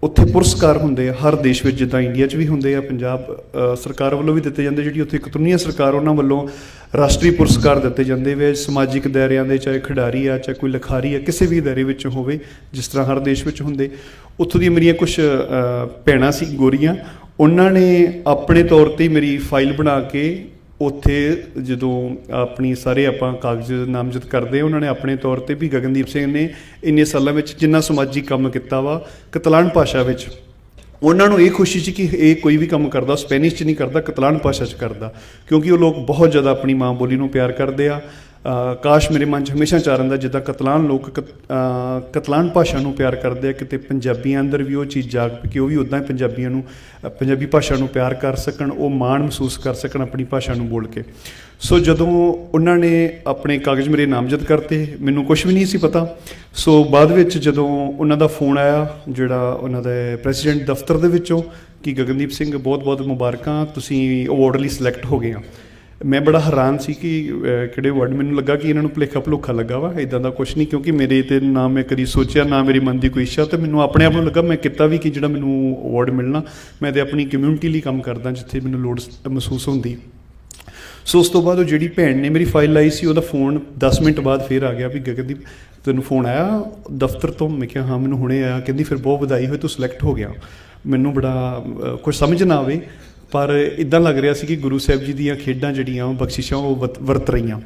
ਉੱਥੇ ਪੁਰਸਕਾਰ ਹੁੰਦੇ ਆ, ਹਰ ਦੇਸ਼ ਵਿੱਚ ਜਿੱਦਾਂ ਇੰਡੀਆ 'ਚ ਵੀ ਹੁੰਦੇ ਆ, ਪੰਜਾਬ ਸਰਕਾਰ ਵੱਲੋਂ ਵੀ ਦਿੱਤੇ ਜਾਂਦੇ, ਜਿਹੜੀ ਉੱਥੇ ਕਤਰੂਨੀਆ ਸਰਕਾਰ ਉਹਨਾਂ ਵੱਲੋਂ ਰਾਸ਼ਟਰੀ ਪੁਰਸਕਾਰ ਦਿੱਤੇ ਜਾਂਦੇ ਵੇ, ਸਮਾਜਿਕ ਦਾਇਰਿਆਂ ਦੇ, ਚਾਹੇ ਖਿਡਾਰੀ ਆ, ਚਾਹੇ ਕੋਈ ਲਿਖਾਰੀ ਆ, ਕਿਸੇ ਵੀ ਦਾਇਰੇ ਵਿੱਚ ਹੋਵੇ, ਜਿਸ ਤਰ੍ਹਾਂ ਹਰ ਦੇਸ਼ ਵਿੱਚ ਹੁੰਦੇ। ਉੱਥੋਂ ਦੀਆਂ ਮੇਰੀਆਂ ਕੁਝ ਭੈਣਾਂ ਸੀ, ਗੋਰੀਆਂ, ਉਹਨਾਂ ਨੇ ਆਪਣੇ ਤੌਰ ਤੇ ਮੇਰੀ ਫਾਈਲ ਬਣਾ ਕੇ ਉੱਥੇ ਜਦੋਂ ਆਪਣੀ ਸਾਰੇ ਆਪਾਂ ਕਾਗਜ਼ ਨਾਮਜ਼ਦ ਕਰਦੇ, ਉਹਨਾਂ ਨੇ ਆਪਣੇ ਤੌਰ ਤੇ ਵੀ ਗਗਨਦੀਪ ਸਿੰਘ ਨੇ ਇੰਨੇ ਸਾਲਾਂ ਵਿੱਚ ਜਿੰਨਾ ਸਮਾਜੀ ਕੰਮ ਕੀਤਾ ਵਾ, ਕਤਲਾਨ ਭਾਸ਼ਾ ਵਿੱਚ, ਉਹਨਾਂ ਨੂੰ ਇਹ ਖੁਸ਼ੀ ਸੀ ਕਿ ਇਹ ਕੋਈ ਵੀ ਕੰਮ ਕਰਦਾ ਸਪੈਨਿਸ਼ 'ਚ ਨਹੀਂ ਕਰਦਾ, ਕਤਲਾਨ ਭਾਸ਼ਾ 'ਚ ਕਰਦਾ। ਕਿਉਂਕਿ ਉਹ ਲੋਕ ਬਹੁਤ ਜ਼ਿਆਦਾ ਆਪਣੀ ਮਾਂ ਬੋਲੀ ਨੂੰ ਪਿਆਰ ਕਰਦੇ ਆ। ਕਾਸ਼ ਮੇਰੇ ਮਨ 'ਚ ਹਮੇਸ਼ਾ ਚਾਹ ਰਹਿੰਦਾ ਜਿੱਦਾਂ ਕਤਲਾਨ ਲੋਕ ਕਤ- ਕਤਲਾਨ ਭਾਸ਼ਾ ਨੂੰ ਪਿਆਰ ਕਰਦੇ ਆ, ਕਿਤੇ ਪੰਜਾਬੀਆਂ ਅੰਦਰ ਵੀ ਉਹ ਚੀਜ਼ ਜਾਗ ਪਈ, ਕਿ ਉਹ ਵੀ ਉਦਾਂ ਹੀ ਪੰਜਾਬੀਆਂ ਨੂੰ ਪੰਜਾਬੀ ਭਾਸ਼ਾ ਨੂੰ ਪਿਆਰ ਕਰ ਸਕਣ, ਉਹ ਮਾਣ ਮਹਿਸੂਸ ਕਰ ਸਕਣ ਆਪਣੀ ਭਾਸ਼ਾ ਨੂੰ ਬੋਲ ਕੇ। ਸੋ ਜਦੋਂ ਉਹਨਾਂ ਨੇ ਆਪਣੇ ਕਾਗਜ਼ ਮੇਰੇ ਨਾਮਜ਼ਦ ਕਰਤੇ, ਮੈਨੂੰ ਕੁਝ ਵੀ ਨਹੀਂ ਸੀ ਪਤਾ। ਸੋ ਬਾਅਦ ਵਿੱਚ ਜਦੋਂ ਉਹਨਾਂ ਦਾ ਫੋਨ ਆਇਆ, ਜਿਹੜਾ ਉਹਨਾਂ ਦੇ ਪ੍ਰੈਜ਼ੀਡੈਂਟ ਦਫ਼ਤਰ ਦੇ ਵਿੱਚੋਂ, ਕਿ ਗਗਨਦੀਪ ਸਿੰਘ ਬਹੁਤ ਬਹੁਤ ਮੁਬਾਰਕਾਂ, ਤੁਸੀਂ ਅਵਾਰਡ ਲਈ ਸਿਲੈਕਟ ਹੋ ਗਏ ਆ। ਮੈਂ ਬੜਾ ਹੈਰਾਨ ਸੀ ਕਿ ਕਿਹੜੇ ਵਰਡ ਮੈਨੂੰ ਲੱਗਾ ਕਿ ਇਹਨਾਂ ਨੂੰ ਭੁਲੇਖਾ ਭੁਲੇਖਾ ਲੱਗਾ ਵਾ ਇਦਾਂ ਦਾ ਕੁਝ ਨਹੀਂ, ਕਿਉਂਕਿ ਮੇਰੇ ਤੇ ਨਾ ਮੈਂ ਕਦੀ ਸੋਚਿਆ, ਨਾ ਮੇਰੀ ਮਨ ਦੀ ਕੋਈ ਇੱਛਾ, ਤੇ ਮੈਨੂੰ ਆਪਣੇ ਆਪ ਨੂੰ ਲੱਗਾ ਮੈਂ ਕੀਤਾ ਵੀ ਕਿ ਜਿਹੜਾ ਮੈਨੂੰ ਅਵਾਰਡ ਮਿਲਣਾ, ਮੈਂ ਤੇ ਆਪਣੀ ਕਮਿਊਨਿਟੀ ਲਈ ਕੰਮ ਕਰਦਾ ਜਿੱਥੇ ਮੈਨੂੰ ਲੋੜ ਮਹਿਸੂਸ ਹੁੰਦੀ। ਸੋ ਉਸ ਤੋਂ ਬਾਅਦ ਉਹ ਜਿਹੜੀ ਭੈਣ ਨੇ ਮੇਰੀ ਫਾਈਲ ਲਾਈ ਸੀ, ਉਹਦਾ ਫੋਨ 10 ਮਿੰਟ ਬਾਅਦ ਫੇਰ ਆ ਗਿਆ ਵੀ ਗਗਨਦੀਪ, ਤੈਨੂੰ ਫੋਨ ਆਇਆ? ਦਫ਼ਤਰ ਤੋਂ? ਮੈਂ ਕਿਹਾ, ਹਾਂ, ਮੈਨੂੰ ਹੁਣੇ ਆਇਆ। ਕਹਿੰਦੀ, ਫਿਰ ਬਹੁਤ ਵਧਾਈ ਹੋਏ ਤੂੰ ਸਿਲੈਕਟ ਹੋ ਗਿਆ। ਮੈਨੂੰ ਬੜਾ ਕੁਝ ਸਮਝ ਨਾ ਆਵੇ। ਪਰ ਇਦਾਂ ਲੱਗ ਰਿਹਾ ਸੀ ਕਿ ਗੁਰੂ ਸਾਹਿਬ ਜੀ ਦੀਆਂ ਖੇਡਾਂ ਜਿਹੜੀਆਂ, ਉਹ ਬਖਸ਼ਿਸ਼ਾਂ ਉਹ ਵਤ- ਵਰਤ ਰਹੀਆਂ।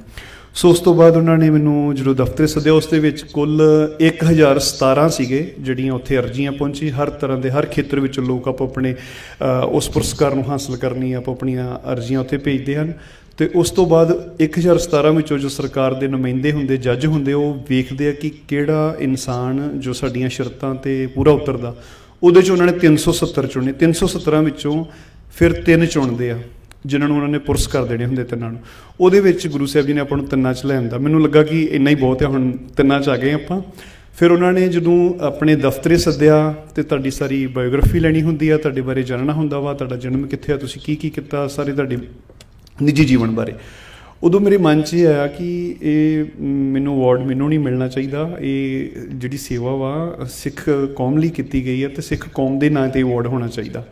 ਸੋ ਉਸ ਤੋਂ ਬਾਅਦ ਉਹਨਾਂ ਨੇ ਮੈਨੂੰ ਜਦੋਂ ਦਫ਼ਤਰ ਸੱਦਿਆ, ਉਸ ਦੇ ਵਿੱਚ ਕੁੱਲ 1017 ਸੀਗੇ, ਜਿਹੜੀਆਂ ਉੱਥੇ ਅਰਜ਼ੀਆਂ ਪਹੁੰਚੀ। ਹਰ ਤਰ੍ਹਾਂ ਦੇ, ਹਰ ਖੇਤਰ ਵਿੱਚੋਂ ਲੋਕ ਆਪੋ ਆਪਣੇ ਉਸ ਪੁਰਸਕਾਰ ਨੂੰ ਹਾਸਲ ਕਰਨੀ ਆਪੋ ਆਪਣੀਆਂ ਅਰਜ਼ੀਆਂ ਉੱਥੇ ਭੇਜਦੇ ਹਨ। ਤੇ ਉਸ ਤੋਂ ਬਾਅਦ 1017 ਵਿੱਚੋਂ ਜੋ ਸਰਕਾਰ ਦੇ ਨੁਮਾਇੰਦੇ ਹੁੰਦੇ, ਜੱਜ ਹੁੰਦੇ, ਉਹ ਵੇਖਦੇ ਆ ਕਿ ਕਿਹੜਾ ਇਨਸਾਨ ਜੋ ਸਾਡੀਆਂ ਸ਼ਰਤਾਂ ਤੇ ਪੂਰਾ ਉਤਰਦਾ, ਉਹਦੇ ਚ ਉਹਨਾਂ ਨੇ 370 ਚੁਣੇ। 317 ਵਿੱਚੋਂ ਫਿਰ ਤਿੰਨ ਚੁਣਦੇ ਆ, ਜਿਨ੍ਹਾਂ ਨੂੰ ਉਹਨਾਂ ਨੇ ਪੁਰਸਕਾਰ ਦੇਣੇ ਹੁੰਦੇ ਤਿੰਨਾਂ ਨੂੰ। ਉਹਦੇ ਵਿੱਚ ਗੁਰੂ ਸਾਹਿਬ ਜੀ ਨੇ ਆਪਾਂ ਨੂੰ ਤਿੰਨਾਂ 'ਚ ਲੈ ਆਂਦਾ। ਮੈਨੂੰ ਲੱਗਾ ਕਿ ਇੰਨਾ ਹੀ ਬਹੁਤ ਹੈ ਹੁਣ ਤਿੰਨਾਂ 'ਚ ਆ ਗਏ ਆਪਾਂ। ਫਿਰ ਉਹਨਾਂ ਨੇ ਜਦੋਂ ਆਪਣੇ ਦਫ਼ਤਰੇ ਸੱਦਿਆ ਤੇ ਤੁਹਾਡੀ ਸਾਰੀ ਬਾਇਓਗ੍ਰਾਫੀ ਲੈਣੀ ਹੁੰਦੀ ਆ, ਤੁਹਾਡੇ ਬਾਰੇ ਜਾਣਨਾ ਹੁੰਦਾ ਵਾ, ਤੁਹਾਡਾ ਜਨਮ ਕਿੱਥੇ ਆ, ਤੁਸੀਂ ਕੀ ਕੀ ਕੀਤਾ, ਸਾਰੇ ਤੁਹਾਡੇ ਨਿੱਜੀ ਜੀਵਨ ਬਾਰੇ। ਉਦੋਂ ਮੇਰੇ ਮਨ 'ਚ ਇਹ ਆਇਆ ਕਿ ਇਹ ਮੈਨੂੰ ਅਵਾਰਡ ਮੈਨੂੰ ਨਹੀਂ ਮਿਲਣਾ ਚਾਹੀਦਾ। ਇਹ ਜਿਹੜੀ ਸੇਵਾ ਵਾ, ਸਿੱਖ ਕੌਮ ਲਈ ਕੀਤੀ ਗਈ ਹੈ ਤੇ ਸਿੱਖ ਕੌਮ ਦੇ ਨਾਂ ਤੇ ਅਵਾਰਡ ਹੋਣਾ ਚਾਹੀਦਾ।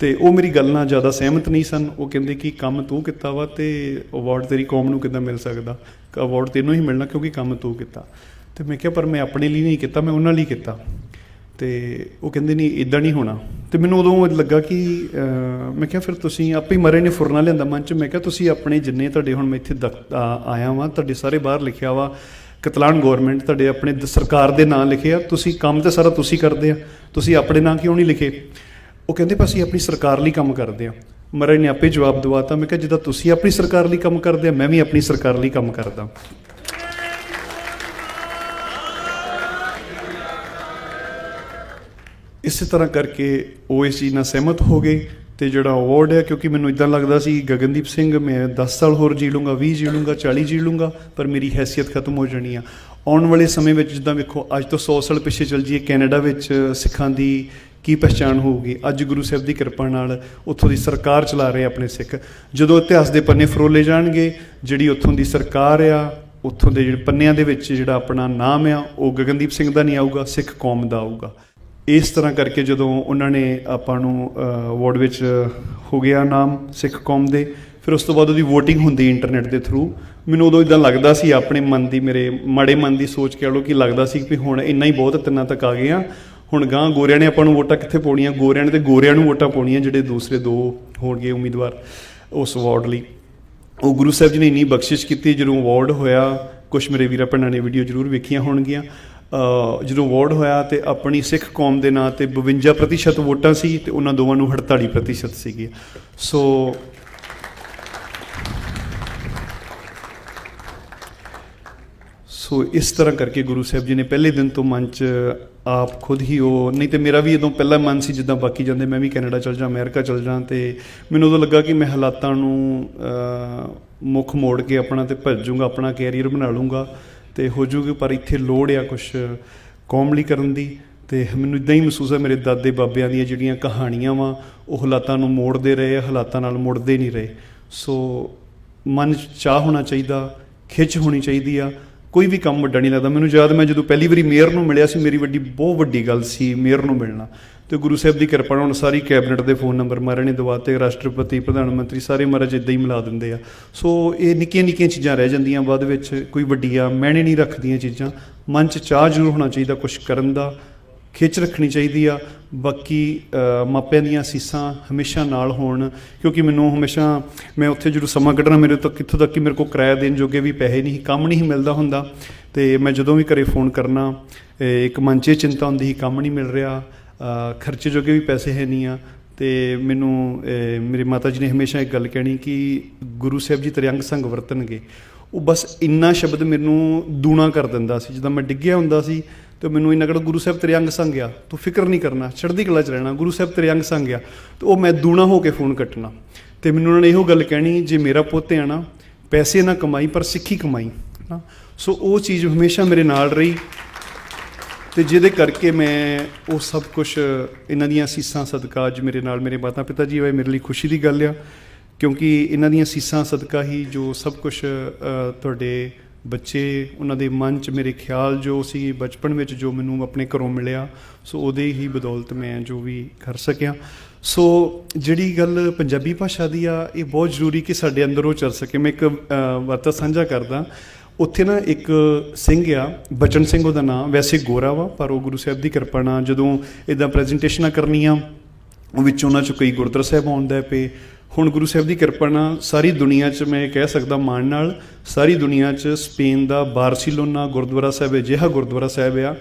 ਤੇ ਉਹ ਮੇਰੀ ਗੱਲ ਨਾਲ ਜ਼ਿਆਦਾ ਸਹਿਮਤ ਨਹੀਂ ਸਨ। ਉਹ ਕਹਿੰਦੇ ਕਿ ਕੰਮ ਤੂੰ ਕੀਤਾ ਵਾ ਤੇ ਅਵਾਰਡ ਤੇਰੀ ਕੌਮ ਨੂੰ ਕਿੱਦਾਂ ਮਿਲ ਸਕਦਾ? ਅਵਾਰਡ ਤੈਨੂੰ ਹੀ ਮਿਲਣਾ ਕਿਉਂਕਿ ਕੰਮ ਤੂੰ ਕੀਤਾ। ਤੇ ਮੈਂ ਕਿਹਾ, ਪਰ ਮੈਂ ਆਪਣੇ ਲਈ ਨਹੀਂ ਕੀਤਾ, ਮੈਂ ਉਹਨਾਂ ਲਈ ਕੀਤਾ। ਤੇ ਉਹ ਕਹਿੰਦੇ, ਨਹੀਂ ਇਦਾਂ ਨਹੀਂ ਹੋਣਾ। ਤੇ ਮੈਨੂੰ ਉਦੋਂ ਲੱਗਾ ਕਿ ਮੈਂ ਕਿਹਾ, ਫਿਰ ਤੁਸੀਂ ਆਪੇ ਹੀ ਮਰੇ ਨੇ, ਫੁਰਨਾ ਲਿਆਂਦਾ ਮਨ ਚ। ਮੈਂ ਕਿਹਾ, ਤੁਸੀਂ ਆਪਣੇ ਜਿੰਨੇ ਤੁਹਾਡੇ ਹੁਣ ਮੈਂ ਇੱਥੇ ਦਫ਼- ਆਇਆ ਵਾਂ, ਤੁਹਾਡੇ ਸਾਰੇ ਬਾਹਰ ਲਿਖਿਆ ਵਾ। ਕਤਲਾਨ ਗਵਰਨਮੈਂਟ ਤੁਹਾਡੇ ਆਪਣੇ ਦ- ਸਰਕਾਰ ਦੇ ਨਾਂ ਲਿਖੇ ਆ। ਤੁਸੀਂ ਕੰਮ ਤੇ ਸਾਰਾ ਤੁਸੀਂ ਕਰਦੇ ਆ। ਤੁਸੀਂ ਆਪਣੇ ਨਾਂ ਕਿਉਂ ਨਹੀਂ ਲਿਖੇ? ਉਹ ਕਹਿੰਦੇ ਪਰ ਅਸੀਂ ਆਪਣੀ ਸਰਕਾਰ ਲਈ ਕੰਮ ਕਰਦੇ ਆ ਮਹਾਰਾਜ ਨੇ ਆਪੇ ਜਵਾਬ ਦਵਾਤਾ। ਮੈਂ ਕਿਹਾ, ਜਿੱਦਾਂ ਤੁਸੀਂ ਆਪਣੀ ਸਰਕਾਰ ਲਈ ਕੰਮ ਕਰਦੇ ਆ ਮੈਂ ਵੀ ਆਪਣੀ ਸਰਕਾਰ ਲਈ ਕੰਮ ਕਰਦਾ। ਇਸੇ ਤਰ੍ਹਾਂ ਕਰਕੇ ਉਹ ਇਸ ਚੀਜ਼ ਨਾਲ ਸਹਿਮਤ ਹੋ ਗਏ ਤੇ ਜਿਹੜਾ ਅਵਾਰਡ ਹੈ, ਕਿਉਂਕਿ ਮੈਨੂੰ ਇਦਾਂ ਲੱਗਦਾ ਸੀ ਗਗਨਦੀਪ ਸਿੰਘ, ਮੈਂ 10 ਸਾਲ ਹੋਰ ਜੀ ਲੂੰਗਾ 20 ਜੀ ਲੂੰਗਾ 40 ਜੀ ਲੂੰਗਾ, ਪਰ ਮੇਰੀ ਹੈਸੀਅਤ ਖਤਮ ਹੋ ਜਾਣੀ ਆ। ਆਉਣ ਵਾਲੇ ਸਮੇਂ ਵਿੱਚ ਜਿੱਦਾਂ ਵੇਖੋ, ਅੱਜ ਤੋਂ 100 ਸਾਲ ਪਿੱਛੇ ਚੱਲ ਜਾਈਏ ਕੈਨੇਡਾ ਵਿੱਚ ਸਿੱਖਾਂ ਦੀ ਕੀ ਪਛਾਣ ਹੋਊਗੀ? ਅੱਜ ਗੁਰੂ ਸਾਹਿਬ ਦੀ ਕਿਰਪਾ ਨਾਲ ਉੱਥੋਂ ਦੀ ਸਰਕਾਰ ਚਲਾ ਰਹੇ ਆਪਣੇ ਸਿੱਖ। ਜਦੋਂ ਇਤਿਹਾਸ ਦੇ ਪੰਨੇ ਫਰੋਲੇ ਜਾਣਗੇ, ਜਿਹੜੀ ਉੱਥੋਂ ਦੀ ਸਰਕਾਰ ਆ, ਉੱਥੋਂ ਦੇ ਜਿਹੜੇ ਪੰਨਿਆਂ ਦੇ ਵਿੱਚ ਜਿਹੜਾ ਆਪਣਾ ਨਾਮ ਆ, ਉਹ ਗਗਨਦੀਪ ਸਿੰਘ ਦਾ ਨਹੀਂ ਆਊਗਾ, ਸਿੱਖ ਕੌਮ ਦਾ ਆਊਗਾ। ਇਸ ਤਰ੍ਹਾਂ ਕਰਕੇ ਜਦੋਂ ਉਹਨਾਂ ਨੇ ਆਪਾਂ ਨੂੰ ਅਵਾਰਡ ਵਿੱਚ ਹੋ ਗਿਆ ਨਾਮ ਸਿੱਖ ਕੌਮ ਦੇ, ਫਿਰ ਉਸ ਤੋਂ ਬਾਅਦ ਉਹਦੀ VOTING ਹੁੰਦੀ ਇੰਟਰਨੈਟ ਦੇ ਥਰੂ। ਮੈਨੂੰ ਉਦੋਂ ਇਦਾਂ ਲੱਗਦਾ ਸੀ, ਆਪਣੇ ਮਨ ਦੀ, ਮੇਰੇ ਮਾੜੇ ਮਨ ਦੀ ਸੋਚ ਕਹਿ ਲਓ ਕਿ ਲੱਗਦਾ ਸੀ ਕਿ ਹੁਣ ਇੰਨਾ ਹੀ ਬਹੁਤ ਤਿੰਨਾਂ ਤੱਕ ਆ ਗਏ ਆ। ਹੁਣ ਗਾਂ ਗੋਰਿਆਂ ਨੇ ਆਪਾਂ ਨੂੰ ਵੋਟਾਂ ਕਿੱਥੇ ਪਾਉਣੀਆਂ? ਗੋਰਿਆਂ ਨੇ ਤੇ ਗੋਰਿਆਂ ਨੂੰ ਵੋਟਾਂ ਪਾਉਣੀਆਂ ਜਿਹੜੇ ਦੂਸਰੇ ਦੋ ਹੋਣਗੇ ਉਮੀਦਵਾਰ ਉਸ ਅਵਾਰਡ ਲਈ। ਉਹ ਗੁਰੂ ਸਾਹਿਬ ਜੀ ਨੇ ਇੰਨੀ ਬਖਸ਼ਿਸ਼ ਕੀਤੀ ਜਦੋਂ ਅਵਾਰਡ ਹੋਇਆ, ਕੁਛ ਮੇਰੇ ਵੀਰਾਂ ਭੈਣਾਂ ਨੇ ਵੀਡੀਓ ਜ਼ਰੂਰ ਵੇਖੀਆਂ ਹੋਣਗੀਆਂ। ਜਦੋਂ ਅਵਾਰਡ ਹੋਇਆ ਤੇ ਆਪਣੀ ਸਿੱਖ ਕੌਮ ਦੇ ਨਾਂ ਤੇ 52% ਵੋਟਾਂ ਸੀ ਤੇ ਉਹਨਾਂ ਦੋਵਾਂ ਨੂੰ 48% ਸੀਗੀ ਸੋ ਸੋ ਇਸ ਤਰ੍ਹਾਂ ਕਰਕੇ ਗੁਰੂ ਸਾਹਿਬ ਜੀ ਨੇ ਪਹਿਲੇ ਦਿਨ ਤੋਂ ਮਨ ਚ ਆਪ ਖੁਦ ਹੀ ਉਹ, ਨਹੀਂ ਤੇ ਮੇਰਾ ਵੀ ਉਦੋਂ ਪਹਿਲਾ ਮਨ ਸੀ ਜਿੱਦਾਂ ਬਾਕੀ ਜਾਂਦੇ, ਮੈਂ ਵੀ ਕੈਨੇਡਾ ਚਲ ਜਾ ਅਮਰੀਕਾ ਚਲ ਜਾ ਤੇ ਮੈਨੂੰ ਉਦੋਂ ਲੱਗਾ ਕਿ ਮੈਂ ਹਾਲਾਤਾਂ ਨੂੰ ਮੁੱਖ ਮੋੜ ਕੇ ਆਪਣਾ ਤੇ ਭੱਜੂਗਾ, ਆਪਣਾ ਕੈਰੀਅਰ ਬਣਾ ਲੂੰਗਾ ਤੇ ਹੋ ਜੂਗੀ, ਪਰ ਇੱਥੇ ਲੋੜ ਆ ਕੁਝ ਕੌਮ ਲਈ ਕਰਨ ਦੀ ਤੇ ਮੈਨੂੰ ਇਦਾਂ ਹੀ ਮਹਿਸੂਸ ਹੈ ਮੇਰੇ ਦਾਦੇ ਬਾਬਿਆਂ ਦੀਆਂ ਜਿਹੜੀਆਂ ਕਹਾਣੀਆਂ ਵਾ, ਉਹ ਹਾਲਾਤਾਂ ਨੂੰ ਮੋੜਦੇ ਰਹੇ, ਹਾਲਾਤਾਂ ਨਾਲ ਮੁੜਦੇ ਨਹੀਂ ਰਹੇ। ਸੋ ਮਨ 'ਚ ਚਾਹ ਹੋਣਾ ਚਾਹੀਦਾ, ਖਿੱਚ ਹੋਣੀ ਚਾਹੀਦੀ ਆ ਕੋਈ ਵੀ ਕੰਮ ਵੱਡਾ ਨਹੀਂ ਲੱਗਦਾ। ਮੈਨੂੰ ਯਾਦ ਮੈਂ ਜਦੋਂ ਪਹਿਲੀ ਵਾਰੀ ਮੇਅਰ ਨੂੰ ਮਿਲਿਆ ਸੀ, ਮੇਰੀ ਵੱਡੀ, ਬਹੁਤ ਵੱਡੀ ਗੱਲ ਸੀ ਮੇਅਰ ਨੂੰ ਮਿਲਣਾ। ਤੇ ਗੁਰੂ ਸਾਹਿਬ ਦੀ ਕਿਰਪਾ ਨਾਲ ਸਾਰੀ ਕੈਬਨਿਟ ਦੇ ਫੋਨ ਨੰਬਰ ਮਾਰੇ ਨੇ, ਦਵਾਤੇ, ਰਾਸ਼ਟਰਪਤੀ, ਪ੍ਰਧਾਨ ਮੰਤਰੀ, ਸਾਰੇ ਮਹਾਰਾਜ ਇਦਾਂ ਹੀ ਮਿਲਾ ਦਿੰਦੇ ਆ। ਸੋ ਇਹ ਨਿੱਕੀਆਂ ਨਿੱਕੀਆਂ ਚੀਜ਼ਾਂ ਰਹਿ ਜਾਂਦੀਆਂ, ਬਾਅਦ ਵਿੱਚ ਕੋਈ ਵੱਡੀਆਂ ਮੈਨੇ ਨਹੀਂ ਰੱਖਦੀਆਂ ਚੀਜ਼ਾਂ। ਮਨ 'ਚ ਚਾਹ ਜ਼ਰੂਰ ਹੋਣਾ ਚਾਹੀਦਾ ਕੁਝ ਕਰਨ ਦਾ। ਖਿੱਚ ਰੱਖਣੀ ਚਾਹੀਦੀ ਆ। ਬਾਕੀ ਮਾਪਿਆਂ ਦੀਆਂ ਸੀਸਾਂ ਹਮੇਸ਼ਾ ਨਾਲ ਹੋਣ, ਕਿਉਂਕਿ ਮੈਨੂੰ ਹਮੇਸ਼ਾ ਮੈਂ ਉੱਥੇ ਜਦੋਂ ਸਮਾਂ ਕੱਢਣਾ ਮੇਰੇ ਤੋਂ ਕਿੱਥੋਂ ਤੱਕ ਕਿ ਮੇਰੇ ਕੋਲ ਕਿਰਾਇਆ ਦੇਣ ਜੋਗੇ ਵੀ ਪੈਸੇ ਨਹੀਂ, ਕੰਮ ਨਹੀਂ ਮਿਲਦਾ ਹੁੰਦਾ। ਤੇ ਮੈਂ ਜਦੋਂ ਵੀ ਘਰੇ ਫੋਨ ਕਰਨਾ ਇੱਕ ਮਨ 'ਚ ਚਿੰਤਾ ਹੁੰਦੀ ਸੀ, ਕੰਮ ਨਹੀਂ ਮਿਲ ਰਿਹਾ ਖਰਚੇ ਜੋਗੇ ਵੀ ਪੈਸੇ ਹੈ ਨਹੀਂ ਆ। ਤੇ ਮੈਨੂੰ ਮੇਰੇ ਮਾਤਾ ਜੀ ਨੇ ਹਮੇਸ਼ਾ ਇੱਕ ਗੱਲ ਕਹਿਣੀ ਕਿ ਗੁਰੂ ਸਾਹਿਬ ਜੀ ਤੇਰੇ ਅੰਗ ਸੰਗ ਵਰਤਣਗੇ। ਉਹ ਬਸ ਇੰਨਾ ਸ਼ਬਦ ਮੈਨੂੰ ਦੂਣਾ ਕਰ ਦਿੰਦਾ ਸੀ, ਜਦੋਂ ਮੈਂ ਡਿੱਗਿਆ ਹੁੰਦਾ ਸੀ ਤੇ ਮੈਨੂੰ ਇਹਨਾਂ ਕਿਹੜਾ ਗੁਰੂ ਸਾਹਿਬ ਤੇਰੇ ਅੰਗ ਸੰਗ ਤੂੰ ਫਿਕਰ ਨਹੀਂ ਕਰਨਾ ਚੜ੍ਹਦੀ ਕਲਾ ਚ ਰਹਿਣਾ, ਗੁਰੂ ਸਾਹਿਬ ਤੇਰੇ ਅੰਗ ਸੰਗ ਆ। ਤੇ ਉਹ ਮੈਂ ਦੂਣਾ ਹੋ ਕੇ ਫੋਨ ਕੱਟਣਾ। ਤੇ ਮੈਨੂੰ ਉਹਨਾਂ ਨੇ ਇਹੋ ਗੱਲ ਕਹਿਣੀ, ਜੇ ਮੇਰਾ ਪੁੱਤ ਆ ਨਾ, ਪੈਸੇ ਨਾ ਕਮਾਈ, ਪਰ ਸਿੱਖੀ ਕਮਾਈ, ਨਾ। ਸੋ ਉਹ ਚੀਜ਼ ਹਮੇਸ਼ਾ ਮੇਰੇ ਨਾਲ ਰਹੀ। ਤੇ ਜਿਹਦੇ ਕਰਕੇ ਮੈਂ ਉਹ ਸਭ ਕੁਝ ਇਹਨਾਂ ਦੀਆਂ ਸੀਸਾਂ ਸਦਕਾ ਅੱਜ ਮੇਰੇ ਨਾਲ ਮੇਰੇ ਮਾਤਾ ਪਿਤਾ ਜੀ ਹੋਏ ਮੇਰੇ ਲਈ ਖੁਸ਼ੀ ਦੀ ਗੱਲ ਆ। ਕਿਉਂਕਿ ਇਹਨਾਂ ਦੀਆਂ ਸੀਸਾਂ ਸਦਕਾ ਹੀ ਜੋ ਸਭ ਕੁਝ ਤੁਹਾਡੇ ਬੱਚੇ, ਉਹਨਾਂ ਦੇ ਮਨ 'ਚ ਮੇਰੇ ਖਿਆਲ ਜੋ ਸੀ ਬਚਪਨ ਵਿੱਚ ਜੋ ਮੈਨੂੰ ਆਪਣੇ ਘਰੋਂ ਮਿਲਿਆ, ਸੋ ਉਹਦੇ ਹੀ ਬਦੌਲਤ ਮੈਂ ਜੋ ਵੀ ਕਰ ਸਕਿਆ। ਸੋ ਜਿਹੜੀ ਗੱਲ ਪੰਜਾਬੀ ਭਾਸ਼ਾ ਦੀ ਆ, ਇਹ ਬਹੁਤ ਜ਼ਰੂਰੀ ਕਿ ਸਾਡੇ ਅੰਦਰ ਉਹ ਚੱਲ ਸਕੇ। ਮੈਂ ਇੱਕ ਵਾਰਤਾ ਸਾਂਝਾ ਕਰਦਾ। ਉੱਥੇ ਨਾ ਇੱਕ ਸਿੰਘ ਆ, ਬਚਨ ਸਿੰਘ ਉਹਦਾ ਨਾਮ ਵੈਸੇ ਗੋਰਾ ਵਾ, ਪਰ ਉਹ ਗੁਰੂ ਸਾਹਿਬ ਦੀ ਕਿਰਪਾ ਨਾਲ ਜਦੋਂ ਇਦਾਂ ਪ੍ਰੈਜੈਂਟੇਸ਼ਨਾਂ ਕਰਨੀਆਂ, ਉਹ ਵਿੱਚ ਉਹਨਾਂ ਚ ਕਈ ਗੁਰਦੁਆਰਾ ਸਾਹਿਬ ਆਉਂਦਾ ਪਏ ਹੁਣ ਗੁਰੂ ਸਾਹਿਬ ਦੀ ਕਿਰਪਾ ਨਾਲ ਸਾਰੀ ਦੁਨੀਆ 'ਚ ਮੈਂ ਕਹਿ ਸਕਦਾ ਮਾਣ ਨਾਲ, ਸਾਰੀ ਦੁਨੀਆ 'ਚ ਸਪੇਨ ਦਾ ਬਾਰਸੀਲੋਨਾ ਗੁਰਦੁਆਰਾ ਸਾਹਿਬ ਅਜਿਹਾ ਗੁਰਦੁਆਰਾ ਸਾਹਿਬ ਆ,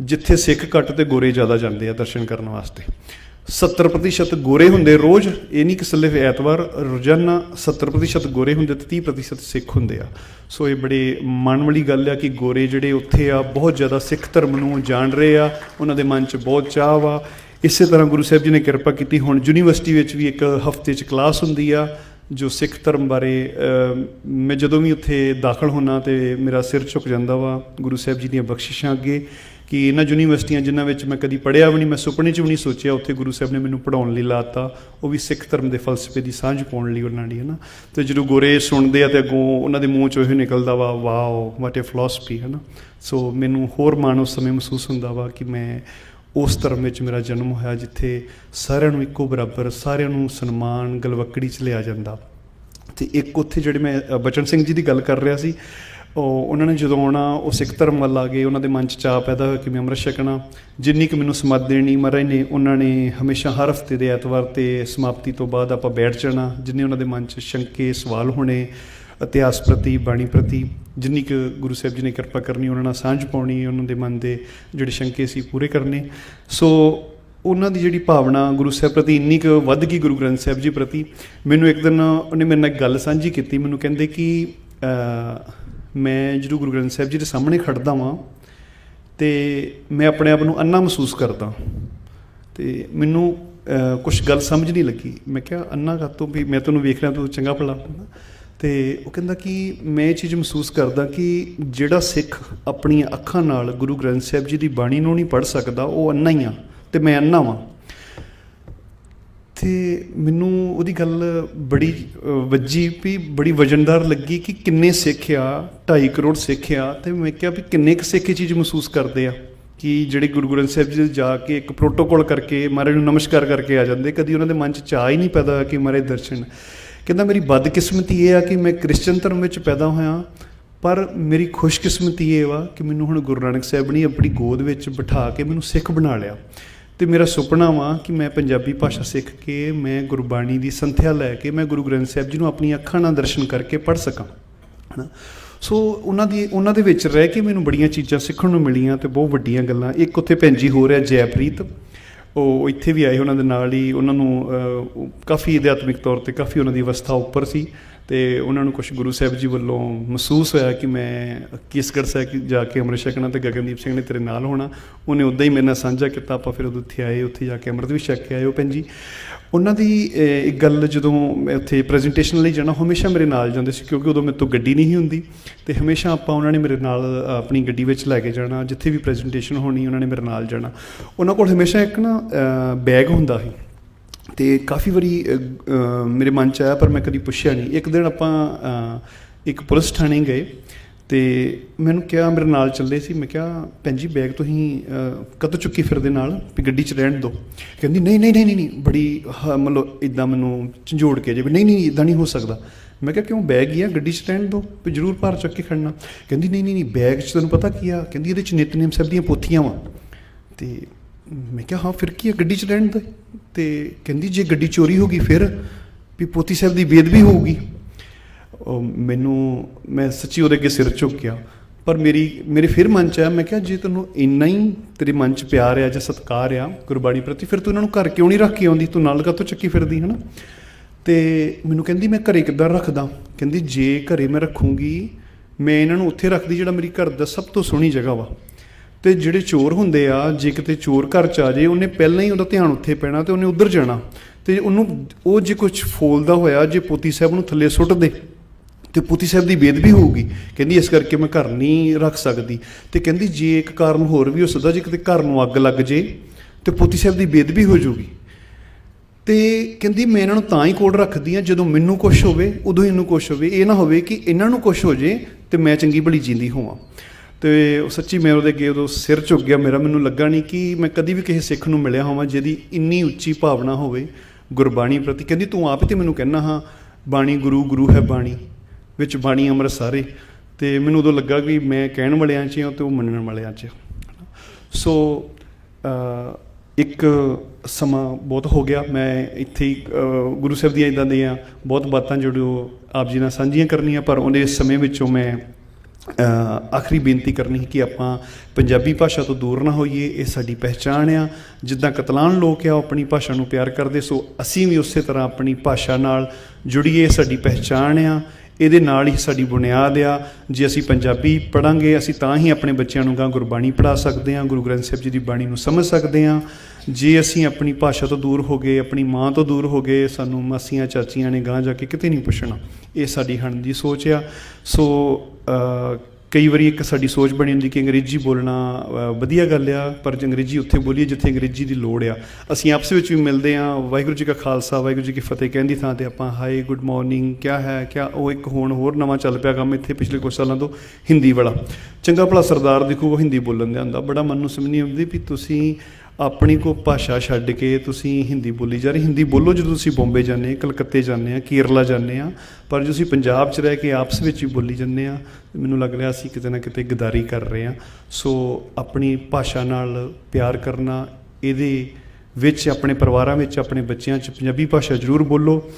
ਜਿੱਥੇ ਸਿੱਖ ਘੱਟ ਤੇ ਗੋਰੇ ਜ਼ਿਆਦਾ ਜਾਂਦੇ ਆ ਦਰਸ਼ਨ ਕਰਨ ਵਾਸਤੇ। 70% ਗੋਰੇ ਹੁੰਦੇ ਰੋਜ਼, ਇਹ ਨਹੀਂ ਕਿ ਸਿਰਫ ਐਤਵਾਰ, ਰੋਜ਼ਾਨਾ 70% ਗੋਰੇ ਹੁੰਦੇ ਤੇ 30% ਸਿੱਖ ਹੁੰਦੇ ਆ। ਸੋ ਇਹ ਬੜੇ ਮਾਣ ਵਾਲੀ ਗੱਲ ਆ ਕਿ ਗੋਰੇ ਜਿਹੜੇ ਉੱਥੇ ਆ, ਬਹੁਤ ਜ਼ਿਆਦਾ ਸਿੱਖ ਧਰਮ ਨੂੰ ਜਾਣ ਰਹੇ ਆ, ਉਹਨਾਂ ਦੇ ਮਨ 'ਚ ਬਹੁਤ ਚਾਹ ਵਾ। ਇਸੇ ਤਰ੍ਹਾਂ ਗੁਰੂ ਸਾਹਿਬ ਜੀ ਨੇ ਕਿਰਪਾ ਕੀਤੀ। ਹੁਣ ਯੂਨੀਵਰਸਿਟੀ ਵਿੱਚ ਵੀ ਇੱਕ ਹਫ਼ਤੇ 'ਚ ਕਲਾਸ ਹੁੰਦੀ ਆ, ਜੋ ਸਿੱਖ ਧਰਮ ਬਾਰੇ ਮੈਂ ਜਦੋਂ ਵੀ ਉੱਥੇ ਦਾਖਲ ਹੋਣਾ ਤੇ ਮੇਰਾ ਸਿਰ ਝੁਕ ਜਾਂਦਾ ਵਾ ਗੁਰੂ ਸਾਹਿਬ ਜੀ ਦੀਆਂ ਬਖਸ਼ਿਸ਼ਾਂ ਅੱਗੇ, ਕਿ ਇਹਨਾਂ ਯੂਨੀਵਰਸਿਟੀਆਂ ਜਿਨ੍ਹਾਂ ਵਿੱਚ ਮੈਂ ਕਦੀ ਪੜ੍ਹਿਆ ਵੀ ਨਹੀਂ ਮੈਂ ਸੁਪਨੇ 'ਚ ਵੀ ਨਹੀਂ ਸੋਚਿਆ ਉੱਥੇ ਗੁਰੂ ਸਾਹਿਬ ਨੇ ਮੈਨੂੰ ਪੜਾਉਣ ਲਈ ਲਾਤਾ ਉਹ ਵੀ ਸਿੱਖ ਧਰਮ ਦੇ ਫਲਸਫੇ ਦੀ ਸਾਂਝ ਪਾਉਣ ਲਈ ਉਹਨਾਂ ਦੀ ਹੈ ਨਾ ਤੇ ਜਦੋਂ ਗੋਰੇ ਸੁਣਦੇ ਆ ਤੇ ਅੱਗੋਂ ਉਹਨਾਂ ਦੇ ਮੂੰਹ 'ਚੋਂ ਇਹ ਨਿਕਲਦਾ ਵਾ, ਵਾਓ ਵਾਟ ਅ ਫਿਲਾਸਫੀ ਹੈ ਨਾ ਸੋ ਮੈਨੂੰ ਹੋਰ ਮਾਣ ਉਸ ਸਮੇਂ ਮਹਿਸੂਸ ਹੁੰਦਾ ਵਾ ਕਿ ਮੈਂ ਉਸ ਧਰਮ ਵਿੱਚ ਮੇਰਾ ਜਨਮ ਹੋਇਆ ਜਿੱਥੇ ਸਾਰਿਆਂ ਨੂੰ ਇੱਕੋ ਬਰਾਬਰ, ਸਾਰਿਆਂ ਨੂੰ ਸਨਮਾਨ, ਗਲਵੱਕੜੀ 'ਚ ਲਿਆ ਜਾਂਦਾ। ਤੇ ਇੱਕ ਉੱਥੇ ਜਿਹੜੇ ਮੈਂ ਬਚਨ ਸਿੰਘ ਜੀ ਦੀ ਗੱਲ ਕਰ ਰਿਹਾ ਸੀ, ਉਹ, ਉਹਨਾਂ ਨੇ ਜਦੋਂ ਆਉਣਾ, ਉਹ ਸਿੱਖ ਧਰਮ ਵੱਲ ਆ ਗਏ, ਉਹਨਾਂ ਦੇ ਮਨ 'ਚ ਚਾਹ ਪੈਦਾ ਹੋਇਆ ਕਿ ਮੈਂ ਅੰਮ੍ਰਿਤ ਛਕਣਾ। ਜਿੰਨੀ ਕਿ ਮੈਨੂੰ ਸਮੱਧ ਦੇਣੀ ਮਹਾਰਾਜ ਨੇ, ਉਹਨਾਂ ਨੇ ਹਮੇਸ਼ਾ ਹਰ ਹਫ਼ਤੇ ਦੇ ਐਤਵਾਰ ਤੇ ਸਮਾਪਤੀ ਤੋਂ ਬਾਅਦ ਆਪਾਂ ਬੈਠ ਜਾਣਾ, ਜਿੰਨੇ ਉਹਨਾਂ ਦੇ ਮਨ 'ਚ ਸ਼ੰਕੇ, ਸਵਾਲ ਹੋਣੇ ਇਤਿਹਾਸ ਪ੍ਰਤੀ, ਬਾਣੀ ਪ੍ਰਤੀ ਜਿੰਨੀ ਕੁ ਗੁਰੂ ਸਾਹਿਬ ਜੀ ਨੇ ਕਿਰਪਾ ਕਰਨੀ, ਉਹਨਾਂ ਨਾਲ ਸਾਂਝ ਪਾਉਣੀ, ਉਹਨਾਂ ਦੇ ਮਨ ਦੇ ਜਿਹੜੇ ਸ਼ੰਕੇ ਸੀ ਪੂਰੇ ਕਰਨੇ। ਸੋ ਉਹਨਾਂ ਦੀ ਜਿਹੜੀ ਭਾਵਨਾ ਗੁਰੂ ਸਾਹਿਬ ਪ੍ਰਤੀ ਇੰਨੀ ਕੁ ਵੱਧ ਗਈ ਗੁਰੂ ਗ੍ਰੰਥ ਸਾਹਿਬ ਜੀ ਪ੍ਰਤੀ, ਮੈਨੂੰ ਇੱਕ ਦਿਨ ਉਹਨੇ ਮੇਰੇ ਨਾਲ ਗੱਲ ਸਾਂਝੀ ਕੀਤੀ। ਮੈਨੂੰ ਕਹਿੰਦੇ ਕਿ ਮੈਂ ਜਦੋਂ ਗੁਰੂ ਗ੍ਰੰਥ ਸਾਹਿਬ ਜੀ ਦੇ ਸਾਹਮਣੇ ਖੜਦਾ ਵਾਂ ਤੇ ਮੈਂ ਆਪਣੇ ਆਪ ਨੂੰ ਅੰਨਾ ਮਹਿਸੂਸ ਕਰਦਾ। ਤੇ ਮੈਨੂੰ ਕੁਝ ਗੱਲ ਸਮਝ ਨਹੀਂ ਲੱਗੀ। ਮੈਂ ਕਿਹਾ ਅੰਨਾ ਕਾਤੋਂ ਵੀ ਮੈਂ ਤੈਨੂੰ ਵੇਖ ਰਿਹਾ, ਤੂੰ ਚੰਗਾ ਭਲਾ। ਤੇ ਉਹ ਕਹਿੰਦਾ ਕਿ ਮੈਂ ਇਹ ਚੀਜ਼ ਮਹਿਸੂਸ ਕਰਦਾ ਕਿ ਜਿਹੜਾ ਸਿੱਖ ਆਪਣੀਆਂ ਅੱਖਾਂ ਨਾਲ ਗੁਰੂ ਗ੍ਰੰਥ ਸਾਹਿਬ ਜੀ ਦੀ ਬਾਣੀ ਨੂੰ ਨਹੀਂ ਪੜ੍ਹ ਸਕਦਾ, ਉਹ ਅੰਨਾ ਹੀ ਆ ਤੇ ਮੈਂ ਅੰਨਾ ਵਾਂ। ਤੇ ਮੈਨੂੰ ਉਹਦੀ ਗੱਲ ਬੜੀ ਵੱਜੀ ਵੀ ਬੜੀ ਵਜਨਦਾਰ ਲੱਗੀ ਕਿ ਕਿੰਨੇ ਸਿੱਖ ਆ 2.5 ਕਰੋੜ ਸਿੱਖ ਆ ਤੇ ਮੈਂ ਕਿਹਾ ਵੀ ਕਿੰਨੇ ਕੁ ਸਿੱਖ ਇਹ ਚੀਜ਼ ਮਹਿਸੂਸ ਕਰਦੇ ਆ ਕਿ ਜਿਹੜੇ ਗੁਰੂ ਗ੍ਰੰਥ ਸਾਹਿਬ ਜੀ ਜਾ ਕੇ ਇੱਕ ਪ੍ਰੋਟੋਕੋਲ ਕਰਕੇ ਮਹਾਰਾਜ ਨੂੰ ਨਮਸਕਾਰ ਕਰਕੇ ਆ ਜਾਂਦੇ, ਕਦੀ ਉਹਨਾਂ ਦੇ ਮਨ 'ਚ ਚਾਹ ਹੀ ਨਹੀਂ ਪੈਦਾ ਕਿ ਮਹਾਰਾਜ ਦਰਸ਼ਨ। ਕਹਿੰਦਾ, ਮੇਰੀ ਬਦਕਿਸਮਤੀ ਇਹ ਆ ਕਿ ਮੈਂ ਕ੍ਰਿਸਚਨ ਧਰਮ ਵਿੱਚ ਪੈਦਾ ਹੋਇਆ, ਪਰ ਮੇਰੀ ਖੁਸ਼ਕਿਸਮਤੀ ਇਹ ਵਾ ਕਿ ਮੈਨੂੰ ਹੁਣ ਗੁਰੂ ਨਾਨਕ ਸਾਹਿਬ ਨੇ ਆਪਣੀ ਗੋਦ ਵਿੱਚ ਬਿਠਾ ਕੇ ਮੈਨੂੰ ਸਿੱਖ ਬਣਾ ਲਿਆ। ਤੇ ਮੇਰਾ ਸੁਪਨਾ ਵਾ ਕਿ ਮੈਂ ਪੰਜਾਬੀ ਭਾਸ਼ਾ ਸਿੱਖ ਕੇ ਮੈਂ ਗੁਰਬਾਣੀ ਦੀ ਸੰਥਿਆ ਲੈ ਕੇ ਮੈਂ ਗੁਰੂ ਗ੍ਰੰਥ ਸਾਹਿਬ ਜੀ ਨੂੰ ਆਪਣੀਆਂ ਅੱਖਾਂ ਨਾਲ ਦਰਸ਼ਨ ਕਰਕੇ ਪੜ੍ਹ ਸਕਾਂ, ਹਨਾ? ਸੋ ਉਹਨਾਂ ਦੀ, ਉਹਨਾਂ ਦੇ ਵਿੱਚ ਰਹਿ ਕੇ ਮੈਨੂੰ ਬੜੀਆਂ ਚੀਜ਼ਾਂ ਸਿੱਖਣ ਨੂੰ ਮਿਲੀਆਂ ਤੇ ਬਹੁਤ ਵੱਡੀਆਂ ਗੱਲਾਂ। ਇੱਕ ਉੱਥੇ ਭੈਣ ਜੀ ਹੋ ਰਿਹਾ ਜੈਪ੍ਰੀਤ। ਉਹ ਇੱਥੇ ਵੀ ਆਏ, ਉਹਨਾਂ ਦੇ ਨਾਲ ਹੀ ਉਹਨਾਂ ਨੂੰ ਕਾਫੀ ਅਧਿਆਤਮਿਕ ਤੌਰ ਤੇ ਕਾਫੀ ਉਹਨਾਂ ਦੀ ਅਵਸਥਾ ਉੱਪਰ ਸੀ ਤੇ ਉਹਨਾਂ ਨੂੰ ਕੁਝ ਗੁਰੂ ਸਾਹਿਬ ਜੀ ਵੱਲੋਂ ਮਹਿਸੂਸ ਹੋਇਆ ਕਿ ਮੈਂ ਕਿਸਗੜ੍ਹ ਸਾਹਿਬ ਜਾ ਕੇ ਅੰਮ੍ਰਿਤ ਛਕਣਾ ਤੇ ਗਗਨਦੀਪ ਸਿੰਘ ਨੇ ਤੇਰੇ ਨਾਲ ਹੋਣਾ। ਉਹਨੇ ਉਦਾਂ ਹੀ ਮੇਰੇ ਨਾਲ ਸਾਂਝਾ ਕੀਤਾ, ਆਪਾਂ ਫਿਰ ਉਦੋਂ ਉੱਥੇ ਆਏ, ਉੱਥੇ ਜਾ ਕੇ ਅੰਮ੍ਰਿਤ ਵੀ ਛਕ ਕੇ ਆਏ ਉਹ ਭੈਣ ਜੀ। ਉਹਨਾਂ ਦੀ ਇੱਕ ਗੱਲ ਜਦੋਂ ਮੈਂ ਉੱਥੇ ਪ੍ਰੈਜੈਂਟੇਸ਼ਨ ਲਈ ਜਾਣਾ ਹਮੇਸ਼ਾ ਮੇਰੇ ਨਾਲ ਜਾਂਦੇ ਸੀ ਕਿਉਂਕਿ ਉਦੋਂ ਮੇਰੇ ਤੋਂ ਗੱਡੀ ਨਹੀਂ ਹੁੰਦੀ ਤੇ ਹਮੇਸ਼ਾ ਆਪਾਂ ਉਹਨਾਂ ਨੇ ਮੇਰੇ ਨਾਲ ਆਪਣੀ ਗੱਡੀ ਵਿੱਚ ਲੈ ਕੇ ਜਾਣਾ, ਜਿੱਥੇ ਵੀ ਪ੍ਰੈਜੈਂਟੇਸ਼ਨ ਹੋਣੀ ਉਹਨਾਂ ਨੇ ਮੇਰੇ ਨਾਲ ਜਾਣਾ। ਉਹਨਾਂ ਕੋਲ ਹਮੇਸ਼ਾ ਇੱਕ ਨਾ ਬੈਗ ਹੁੰਦਾ ਸੀ ਤੇ ਕਾਫੀ ਵਾਰੀ ਮੇਰੇ ਮਨ ਚ ਆਇਆ ਪਰ ਮੈਂ ਕਦੀ ਪੁੱਛਿਆ ਨਹੀਂ। ਇੱਕ ਦਿਨ ਆਪਾਂ ਇੱਕ ਪੁਲਿਸ ਥਾਣੇ ਗਏ ਤੇ ਮੈਨੂੰ ਕਿਹਾ ਮੇਰੇ ਨਾਲ ਚੱਲੇ ਸੀ ਮੈਂ ਕਿਹਾ ਭੈਣ ਜੀ ਬੈਗ ਤੁਸੀਂ ਅ, ਕਦੋਂ ਚੁੱਕੀ ਫਿਰਦੇ ਨਾਲ? ਵੀ ਗੱਡੀ 'ਚ ਰਹਿਣ ਦਿਓ। ਕਹਿੰਦੀ ਨਹੀਂ ਨਹੀਂ ਨਹੀਂ ਨਹੀਂ ਨਹੀਂ ਬੜੀ ਹ- ਮਤਲਬ ਇਦਾਂ ਮੈਨੂੰ ਝੰਜੋੜ ਕੇ ਜੇ ਵੀ ਨਹੀਂ ਨਹੀਂ ਇਦਾਂ ਨਹੀਂ ਹੋ ਸਕਦਾ। ਮੈਂ ਕਿਹਾ ਕਿਉਂ? ਬੈਗ ਹੀ ਆ ਗੱਡੀ 'ਚ ਰਹਿਣ ਦਿਓ ਵੀ ਜ਼ਰੂਰ ਭਾਰ ਚੱਕ ਕੇ ਖੜਨਾ। ਕਹਿੰਦੀ ਨਹੀਂ ਨਹੀਂ ਨਹੀਂ ਬੈਗ 'ਚ ਤੈਨੂੰ ਪਤਾ ਕੀ ਆ ਕਹਿੰਦੀ ਇਹਦੇ 'ਚ ਨਿਤਨੇਮ ਸਾਹਿਬ ਦੀਆਂ ਪੋਥੀਆਂ ਵਾ। ਤੇ ਮੈਂ ਕਿਹਾ ਹਾਂ ਫਿਰ ਕੀ ਆ ਗੱਡੀ 'ਚ ਰਹਿਣ ਦੇ? ਤੇ ਕਹਿੰਦੀ ਜੇ ਗੱਡੀ ਚੋਰੀ ਹੋ ਗਈ ਫਿਰ ਵੀ ਪੋਤੀ ਸਾਹਿਬ ਦੀ ਬੇਦਬੀ ਹੋਊਗੀ। ਉਹ ਮੈਨੂੰ, ਮੈਂ ਸੱਚੀ ਉਹਦੇ ਅੱਗੇ ਸਿਰ ਝੁੱਕਿਆ। ਪਰ ਮੇਰੀ, ਮੇਰੇ ਫਿਰ ਮਨ ਚ ਆਇਆ, ਮੈਂ ਕਿਹਾ, ਜੇ ਤੈਨੂੰ ਇੰਨਾ ਹੀ ਤੇਰੇ ਮਨ ਚ ਪਿਆਰ ਆ ਜਾਂ ਸਤਿਕਾਰ ਆ ਗੁਰਬਾਣੀ ਪ੍ਰਤੀ, ਫਿਰ ਤੂੰ ਇਹਨਾਂ ਨੂੰ ਘਰ ਕਿਉਂ ਨਹੀਂ ਰੱਖ ਕੇ ਆਉਂਦੀ? ਤੂੰ ਨਾਲ ਕਾਹਤੋਂ ਚੱਕੀ ਫਿਰਦੀ, ਹਨਾ? ਤੇ ਮੈਨੂੰ ਕਹਿੰਦੀ, ਮੈਂ ਘਰੇ ਕਿੱਦਾਂ ਰੱਖਦਾ? ਕਹਿੰਦੀ, ਜੇ ਘਰੇ ਮੈਂ ਰੱਖੂੰਗੀ, ਮੈਂ ਇਹਨਾਂ ਨੂੰ ਉੱਥੇ ਰੱਖਦੀ ਜਿਹੜਾ ਮੇਰੀ ਘਰ ਦਾ ਸਭ ਤੋਂ ਸੋਹਣੀ ਜਗ੍ਹਾ ਵਾ। ਤੇ ਜਿਹੜੇ ਚੋਰ ਹੁੰਦੇ ਆ, ਜੇ ਕਿਤੇ ਚੋਰ ਘਰ ਚ ਆ ਜੇ ਉਹਨੇ ਪਹਿਲਾਂ ਹੀ ਉਹਦਾ ਧਿਆਨ ਉੱਥੇ ਪੈਣਾ ਤੇ ਉਹਨੇ ਉੱਧਰ ਜਾਣਾ। ਤੇ ਉਹਨੂੰ, ਉਹ ਜੇ ਕੁਝ ਫੋਲਦਾ ਹੋਇਆ, ਜੇ ਪੋਤੀ ਸਾਹਿਬ ਨੂੰ ਥੱਲੇ ਸੁੱਟ ਦੇ ਤੇ ਪੋਤੀ ਸਾਹਿਬ ਦੀ ਬੇਦਬੀ ਹੋਊਗੀ। ਕਹਿੰਦੀ ਇਸ ਕਰਕੇ ਮੈਂ ਘਰ ਨਹੀਂ ਰੱਖ ਸਕਦੀ। ਤੇ ਕਹਿੰਦੀ ਜੇ ਇੱਕ ਕਾਰਨ ਹੋਰ ਵੀ ਹੋ ਸਕਦਾ, ਜੇ ਕਿਤੇ ਘਰ ਨੂੰ ਅੱਗ ਲੱਗ ਜੇ, ਤੇ ਪੋਤੀ ਸਾਹਿਬ ਦੀ ਬੇਦਬੀ ਹੋ ਜਾਊਗੀ। ਤੇ ਕਹਿੰਦੀ ਮੈਂ ਇਹਨਾਂ ਨੂੰ ਤਾਂ ਹੀ ਕੋਲ ਰੱਖਦੀ ਆ ਜਦੋਂ ਮੈਨੂੰ ਕੁਝ ਹੋਵੇ, ਉਦੋਂ ਹੀ ਇਹਨੂੰ ਕੁਝ ਹੋਵੇ। ਇਹ ਨਾ ਹੋਵੇ ਕਿ ਇਹਨਾਂ ਨੂੰ ਕੁਝ ਹੋ ਜੇ ਤੇ ਮੈਂ ਚੰਗੀ ਭਲੀ ਜਿੰਦੀ ਹੋਵਾਂ। ਤੇ ਉਹ ਸੱਚੀ ਮੈਂ ਉਹਦੇ ਅੱਗੇ ਉਦੋਂ ਸਿਰ ਝੁੱਕ ਗਿਆ। ਮੇਰਾ ਮੈਨੂੰ ਲੱਗਾ ਨਹੀਂ ਕਿ ਮੈਂ ਕਦੀ ਵੀ ਕਿਸੇ ਸਿੱਖ ਨੂੰ ਮਿਲਿਆ ਹੋਵਾਂ, ਜਿਹਦੀ ਇੰਨੀ ਉੱਚੀ ਭਾਵਨਾ ਹੋਵੇ ਗੁਰਬਾਣੀ ਪ੍ਰਤੀ। ਕਹਿੰਦੀ ਤੂੰ ਆਪ ਹੀ ਤੇ ਮੈਨੂੰ ਕਹਿਣਾ ਹਾਂ, ਬਾਣੀ ਗੁਰੂ ਗੁਰੂ ਹੈ ਬਾਣੀ। ਵਿੱਚ ਬਾਣੀ ਅੰਮ੍ਰਿਤ ਸਾਰੇ। ਤੇ ਮੈਨੂੰ ਉਦੋਂ ਲੱਗਾ ਕਿ ਮੈਂ ਕਹਿਣ ਵਾਲਿਆਂ 'ਚ ਹਾਂ ਤੇ ਉਹ ਮੰਨਣ ਵਾਲਿਆਂ 'ਚ ਸੋ ਇੱਕ ਸਮਾਂ ਬਹੁਤ ਹੋ ਗਿਆ। ਮੈਂ ਇੱਥੇ ਹੀ ਗੁਰੂ ਸਾਹਿਬ ਦੀਆਂ ਇਦਾਂ ਦੀਆਂ ਬਹੁਤ ਬਾਤਾਂ ਜਿਹੜੀਆਂ ਆਪ ਜੀ ਨਾਲ ਸਾਂਝੀਆਂ ਕਰਨੀਆਂ, ਪਰ ਉਹਦੇ ਸਮੇਂ ਵਿੱਚੋਂ ਮੈਂ ਆਖਰੀ ਬੇਨਤੀ ਕਰਨੀ ਹੈ ਕਿ ਆਪਾਂ ਪੰਜਾਬੀ ਭਾਸ਼ਾ ਤੋਂ ਦੂਰ ਨਾ ਹੋਈਏ, ਇਹ ਸਾਡੀ ਪਹਿਚਾਣ ਆ। ਜਿੱਦਾਂ ਕਤਲਾਨ ਲੋਕ ਆ, ਉਹ ਆਪਣੀ ਭਾਸ਼ਾ ਨੂੰ ਪਿਆਰ ਕਰਦੇ, ਸੋ ਅਸੀਂ ਵੀ ਉਸੇ ਤਰ੍ਹਾਂ ਆਪਣੀ ਭਾਸ਼ਾ ਨਾਲ ਜੁੜੀਏ ਸਾਡੀ ਪਹਿਚਾਣ ਆ। ਇਹਦੇ ਨਾਲ ਹੀ ਸਾਡੀ ਬੁਨਿਆਦ ਆ। ਜੇ ਅਸੀਂ ਪੰਜਾਬੀ ਪੜਾਂਗੇ ਅਸੀਂ ਤਾਂ ਹੀ ਆਪਣੇ ਬੱਚਿਆਂ ਨੂੰ ਗਾਂ ਗੁਰਬਾਣੀ ਪੜ੍ਹਾ ਸਕਦੇ ਹਾਂ ਗੁਰੂ ਗ੍ਰੰਥ ਸਾਹਿਬ ਜੀ ਦੀ ਬਾਣੀ ਨੂੰ ਸਮਝ ਸਕਦੇ ਹਾਂ ਜੇ ਅਸੀਂ ਆਪਣੀ ਭਾਸ਼ਾ ਤੋਂ ਦੂਰ ਹੋ ਗਏ, ਆਪਣੀ ਮਾਂ ਤੋਂ ਦੂਰ ਹੋ ਗਏ, ਸਾਨੂੰ ਮਾਸੀਆਂ, ਚਾਚੀਆਂ ਨੇ ਗਾਂ ਜਾ ਕੇ ਕਿਤੇ ਨਹੀਂ ਪੁੱਛਣਾ। ਇਹ ਸਾਡੀ ਹਣ ਦੀ ਸੋਚ ਆ। ਸੋ ਕਈ ਵਾਰੀ ਇੱਕ ਸਾਡੀ ਸੋਚ ਬਣੀ ਹੁੰਦੀ ਕਿ ਅੰਗਰੇਜ਼ੀ ਬੋਲਣਾ ਵਧੀਆ ਗੱਲ ਆ, ਪਰ ਜੇ ਅੰਗਰੇਜ਼ੀ ਉੱਥੇ ਬੋਲੀਏ ਜਿੱਥੇ ਅੰਗਰੇਜ਼ੀ ਦੀ ਲੋੜ ਆ। ਅਸੀਂ ਆਪਸ ਵਿੱਚ ਵੀ ਮਿਲਦੇ ਆ ਵਾਹਿਗੁਰੂ ਜੀ ਕਾ ਖਾਲਸਾ, ਵਾਹਿਗੁਰੂ ਜੀ ਕੀ ਫਤਿਹ ਕਹਿੰਦੀ ਥਾਂ ਤੇ ਆਪਾਂ ਹਾਈ ਗੁੱਡ ਮਾਰਨਿੰਗ, ਕਿਆ ਹੈ, ਕਿਆ? ਉਹ ਇੱਕ ਹੁਣ ਹੋਰ ਨਵਾਂ ਚੱਲ ਪਿਆ ਕੰਮ ਇੱਥੇ ਪਿਛਲੇ ਕੁਝ ਸਾਲਾਂ ਤੋਂ ਹਿੰਦੀ ਵਾਲਾ। ਚੰਗਾ ਭਲਾ ਸਰਦਾਰ ਦੇਖੋ, ਉਹ ਹਿੰਦੀ ਬੋਲਣ ਦੇ ਹੁੰਦਾ। ਬੜਾ ਮਨ ਨੂੰ ਸਮਝ ਆਉਂਦੀ ਵੀ ਤੁਸੀਂ ਆਪਣੀ ਕੋ ਭਾਸ਼ਾ ਛੱਡ ਕੇ ਤੁਸੀਂ ਹਿੰਦੀ ਬੋਲੀ ਜਾ ਰਹੀ। ਹਿੰਦੀ ਬੋਲੋ ਜਦੋਂ ਤੁਸੀਂ ਬੰਬੇ ਜਾਂਦੇ ਆ, ਕਲਕੱਤੇ ਜਾਂਦੇ ਆ, ਕੇਰਲਾ ਜਾਂਦੇ ਆ, ਪਰ ਜੇ ਤੁਸੀਂ ਪੰਜਾਬ 'ਚ ਰਹਿ ਕੇ ਆਪਸ ਵਿੱਚ ਹੀ ਬੋਲੀ ਜਾਂਦੇ ਆ ਮੈਨੂੰ ਲੱਗ ਰਿਹਾ ਅਸੀਂ ਕਿਤੇ ਨਾ ਕਿਤੇ ਗਦਾਰੀ ਕਰ ਰਹੇ ਹਾਂ। ਸੋ ਆਪਣੀ ਭਾਸ਼ਾ ਨਾਲ ਪਿਆਰ ਕਰਨਾ, ਇਹਦੇ ਵਿੱਚ, ਆਪਣੇ ਪਰਿਵਾਰਾਂ ਵਿੱਚ, ਆਪਣੇ ਬੱਚਿਆਂ 'ਚ ਪੰਜਾਬੀ ਭਾਸ਼ਾ ਜ਼ਰੂਰ ਬੋਲੋ।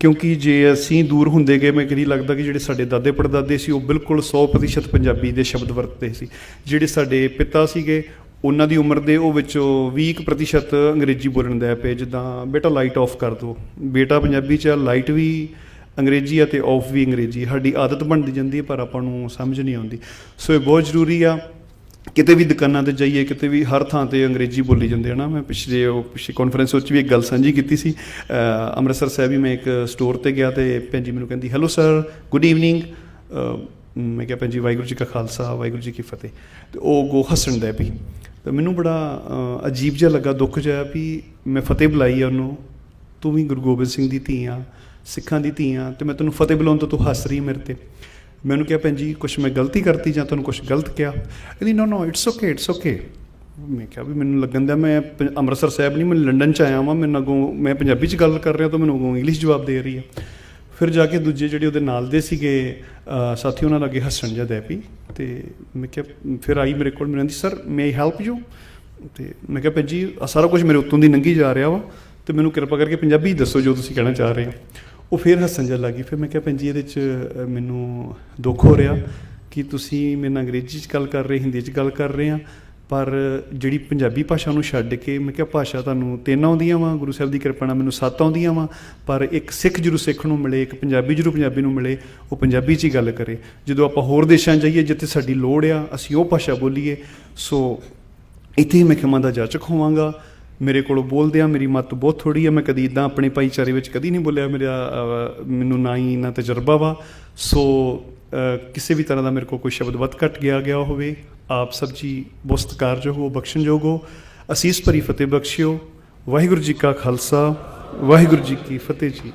ਕਿਉਂਕਿ ਜੇ ਅਸੀਂ ਦੂਰ ਹੁੰਦੇ ਗਏ, ਮੈਂ ਕਦੀ ਲੱਗਦਾ ਕਿ ਜਿਹੜੇ ਸਾਡੇ ਦਾਦੇ ਪੜਦਾਦੇ ਸੀ, ਉਹ ਬਿਲਕੁਲ 100% ਪੰਜਾਬੀ ਦੇ ਸ਼ਬਦ ਵਰਤਦੇ ਸੀ। ਜਿਹੜੇ ਸਾਡੇ ਪਿਤਾ ਸੀਗੇ, ਉਹਨਾਂ ਦੀ ਉਮਰ ਦੇ ਉਹ ਵਿੱਚੋਂ 20% ਅੰਗਰੇਜ਼ੀ ਬੋਲਣ ਦਾ ਪਏ, ਜਿੱਦਾਂ, ਬੇਟਾ ਲਾਈਟ ਆਫ ਕਰ ਦਿਓ ਬੇਟਾ ਪੰਜਾਬੀ ਚ ਲਾਈਟ ਵੀ ਅੰਗਰੇਜ਼ੀ ਆ ਤੇ ਆਫ ਵੀ ਅੰਗਰੇਜ਼ੀ ਸਾਡੀ ਆਦਤ ਬਣਦੀ ਜਾਂਦੀ ਹੈ ਪਰ ਆਪਾਂ ਨੂੰ ਸਮਝ ਨਹੀਂ ਆਉਂਦੀ। ਸੋ ਇਹ ਬਹੁਤ ਜ਼ਰੂਰੀ ਆ। ਕਿਤੇ ਵੀ ਦੁਕਾਨਾਂ ਤੇ ਜਾਈਏ, ਕਿਤੇ ਵੀ ਹਰ ਥਾਂ ਤੇ ਅੰਗਰੇਜ਼ੀ ਬੋਲੀ ਜਾਂਦੇ ਆ ਨਾ। ਮੈਂ ਪਿਛਲੇ ਉਹ ਪਿਛਲੇ ਕਾਨਫਰੰਸ ਵਿੱਚ ਵੀ ਇੱਕ ਗੱਲ ਸਾਂਝੀ ਕੀਤੀ ਸੀ। ਅੰਮ੍ਰਿਤਸਰ ਸਾਹਿਬ ਵੀ ਮੈਂ ਇੱਕ ਸਟੋਰ ਤੇ ਗਿਆ ਤੇ ਭੈਣ ਜੀ ਮੈਨੂੰ ਕਹਿੰਦੀ ਹੈਲੋ ਸਰ ਗੁੱਡ ਈਵਨਿੰਗ ਮੈਂ ਕਿਹਾ, ਭੈਣ ਜੀ, ਵਾਹਿਗੁਰੂ ਜੀ ਕਾ ਖਾਲਸਾ, ਵਾਹਿਗੁਰੂ ਜੀ ਕੀ ਫਤਿਹ। ਤੇ ਉਹ ਗੋ ਹੱਸਣ ਦਾ ਵੀ ਤੇ ਮੈਨੂੰ ਬੜਾ ਅਜੀਬ ਜਿਹਾ ਲੱਗਾ, ਦੁੱਖ ਜਿਹਾ ਵੀ ਮੈਂ ਫਤਿਹ ਬੁਲਾਈ ਆ ਉਹਨੂੰ। ਤੂੰ ਵੀ ਗੁਰੂ ਗੋਬਿੰਦ ਸਿੰਘ ਦੀ ਧੀ ਆ। ਸਿੱਖਾਂ ਦੀ ਧੀਆਂ ਆ ਤੇ ਮੈਂ ਤੈਨੂੰ ਫਤਿਹ ਬੁਲਾਉਣ ਤੋਂ ਤੂੰ ਹੱਸ ਰਹੀ ਮੇਰੇ ਤੇ। ਮੈਨੂੰ ਕਿਹਾ, ਭੈਣ ਜੀ, ਕੁਛ ਮੈਂ ਗਲਤੀ ਕਰਤੀ ਜਾਂ ਤੁਹਾਨੂੰ ਕੁਛ ਗਲਤ ਕਿਹਾ? ਕਹਿੰਦੀ no no it's okay it's okay ਮੈਂ ਕਿਹਾ ਵੀ ਮੈਨੂੰ ਲੱਗਣ ਦਾ ਮੈਂ ਪ- ਅੰਮ੍ਰਿਤਸਰ ਸਾਹਿਬ ਨਹੀਂ, ਮੈਂ ਲੰਡਨ ਚ ਆਇਆ ਵਾਂ ਮੈਨੂੰ ਅਗੋਂ ਮੈਂ ਪੰਜਾਬੀ ਚ ਗੱਲ ਕਰ ਰਿਹਾ ਤਾਂ ਮੈਨੂੰ ਅਗੋਂ ਇੰਗਲਿਸ਼ ਜਵਾਬ ਦੇ ਰਹੀ ਆ। ਫਿਰ ਜਾ ਕੇ ਦੂਜੇ ਜਿਹੜੇ ਉਹਦੇ ਨਾਲ ਦੇ ਸੀਗੇ ਸਾਥੀ ਉਹਨਾਂ ਲੱਗੇ ਹੱਸਣ ਜਿਹਾ ਦੈ ਪਈ ਤੇ ਮੈਂ ਕਿਹਾ, ਫਿਰ ਆਈ ਮੇਰੇ ਕੋਲ, ਮੈਨੂੰ ਕਹਿੰਦੀ sir may I help you ਤੇ ਮੈਂ ਕਿਹਾ, ਭੈਣ ਜੀ ਸਾਰਾ ਕੁਝ ਮੇਰੇ ਉੱਤੋਂ ਦੀ ਲੰਘੀ ਜਾ ਰਿਹਾ ਵਾ ਤੇ ਮੈਨੂੰ ਕਿਰਪਾ ਕਰਕੇ ਪੰਜਾਬੀ ਦੱਸੋ ਜੋ ਤੁਸੀਂ ਕਹਿਣਾ ਚਾਹ ਰਹੇ ਹੋ। ਉਹ ਫਿਰ ਹੱਸਣ ਜਿਹਾ ਲੱਗੀ ਫਿਰ ਮੈਂ ਕਿਹਾ, ਭੈਣ ਜੀ, ਇਹਦੇ 'ਚ ਮੈਨੂੰ ਦੁੱਖ ਹੋ ਰਿਹਾ ਕਿ ਤੁਸੀਂ ਮੇਰੇ ਨਾਲ ਅੰਗਰੇਜ਼ੀ 'ਚ ਗੱਲ ਕਰ ਰਹੇ, ਹਿੰਦੀ 'ਚ ਗੱਲ ਕਰ ਰਹੇ ਆ, ਪਰ ਜਿਹੜੀ ਪੰਜਾਬੀ ਭਾਸ਼ਾ ਨੂੰ ਛੱਡ ਕੇ ਮੈਂ ਕਿਹਾ, ਭਾਸ਼ਾ ਤੁਹਾਨੂੰ ਤਿੰਨ ਆਉਂਦੀਆਂ ਵਾ, ਗੁਰੂ ਸਾਹਿਬ ਦੀ ਕਿਰਪਾ ਨਾਲ ਮੈਨੂੰ ਸੱਤ ਆਉਂਦੀਆਂ ਵਾ, ਪਰ ਇੱਕ ਸਿੱਖ ਜ਼ਰੂਰ ਸਿੱਖ ਨੂੰ ਮਿਲੇ, ਇੱਕ ਪੰਜਾਬੀ ਜ਼ਰੂਰ ਪੰਜਾਬੀ ਨੂੰ ਮਿਲੇ, ਉਹ ਪੰਜਾਬੀ 'ਚ ਹੀ ਗੱਲ ਕਰੇ। ਜਦੋਂ ਆਪਾਂ ਹੋਰ ਦੇਸ਼ਾਂ ਜਾਈਏ, ਜਿੱਥੇ ਸਾਡੀ ਲੋੜ ਆ, ਅਸੀਂ ਉਹ ਭਾਸ਼ਾ ਬੋਲੀਏ, ਸੋ ਇੱਥੇ ਹੀ ਮੈਂ ਖਿਮਾ ਦਾ ਜਾਚਕ ਹੋਵਾਂਗਾ। ਮੇਰੇ ਕੋਲੋਂ ਬੋਲਦੇ ਆ, ਮੇਰੀ ਮੱਤ ਬਹੁਤ ਥੋੜੀ ਆ, ਮੈਂ ਕਦੀ ਇਦਾਂ ਆਪਣੇ ਭਾਈਚਾਰੇ ਵਿੱਚ ਕਦੀ ਨਹੀਂ ਬੋਲਿਆ, ਮੇਰਾ ਮੈਨੂੰ ਨਾ ਹੀ ਨਾ ਤਜਰਬਾ ਵਾ। ਸੋ ਕਿਸੇ ਵੀ ਤਰ੍ਹਾਂ ਦਾ ਮੇਰੇ ਕੋਲ ਕੋਈ ਸ਼ਬਦ ਵੱਧ ਘਟ ਗਿਆ ਗਿਆ ਹੋਵੇ, ਆਪ ਸਭ ਜੀ ਬਹੁਤ ਹੋ ਬਖਸ਼ਣਯੋਗ ਹੋ। ਅਸੀਸ ਭਰੀ ਫਤਿਹ ਬਖਸ਼ਿਓ। ਵਾਹਿਗੁਰੂ ਜੀ ਕਾ ਖਾਲਸਾ, ਵਾਹਿਗੁਰੂ ਜੀ ਕੀ ਫਤਿਹ ਜੀ।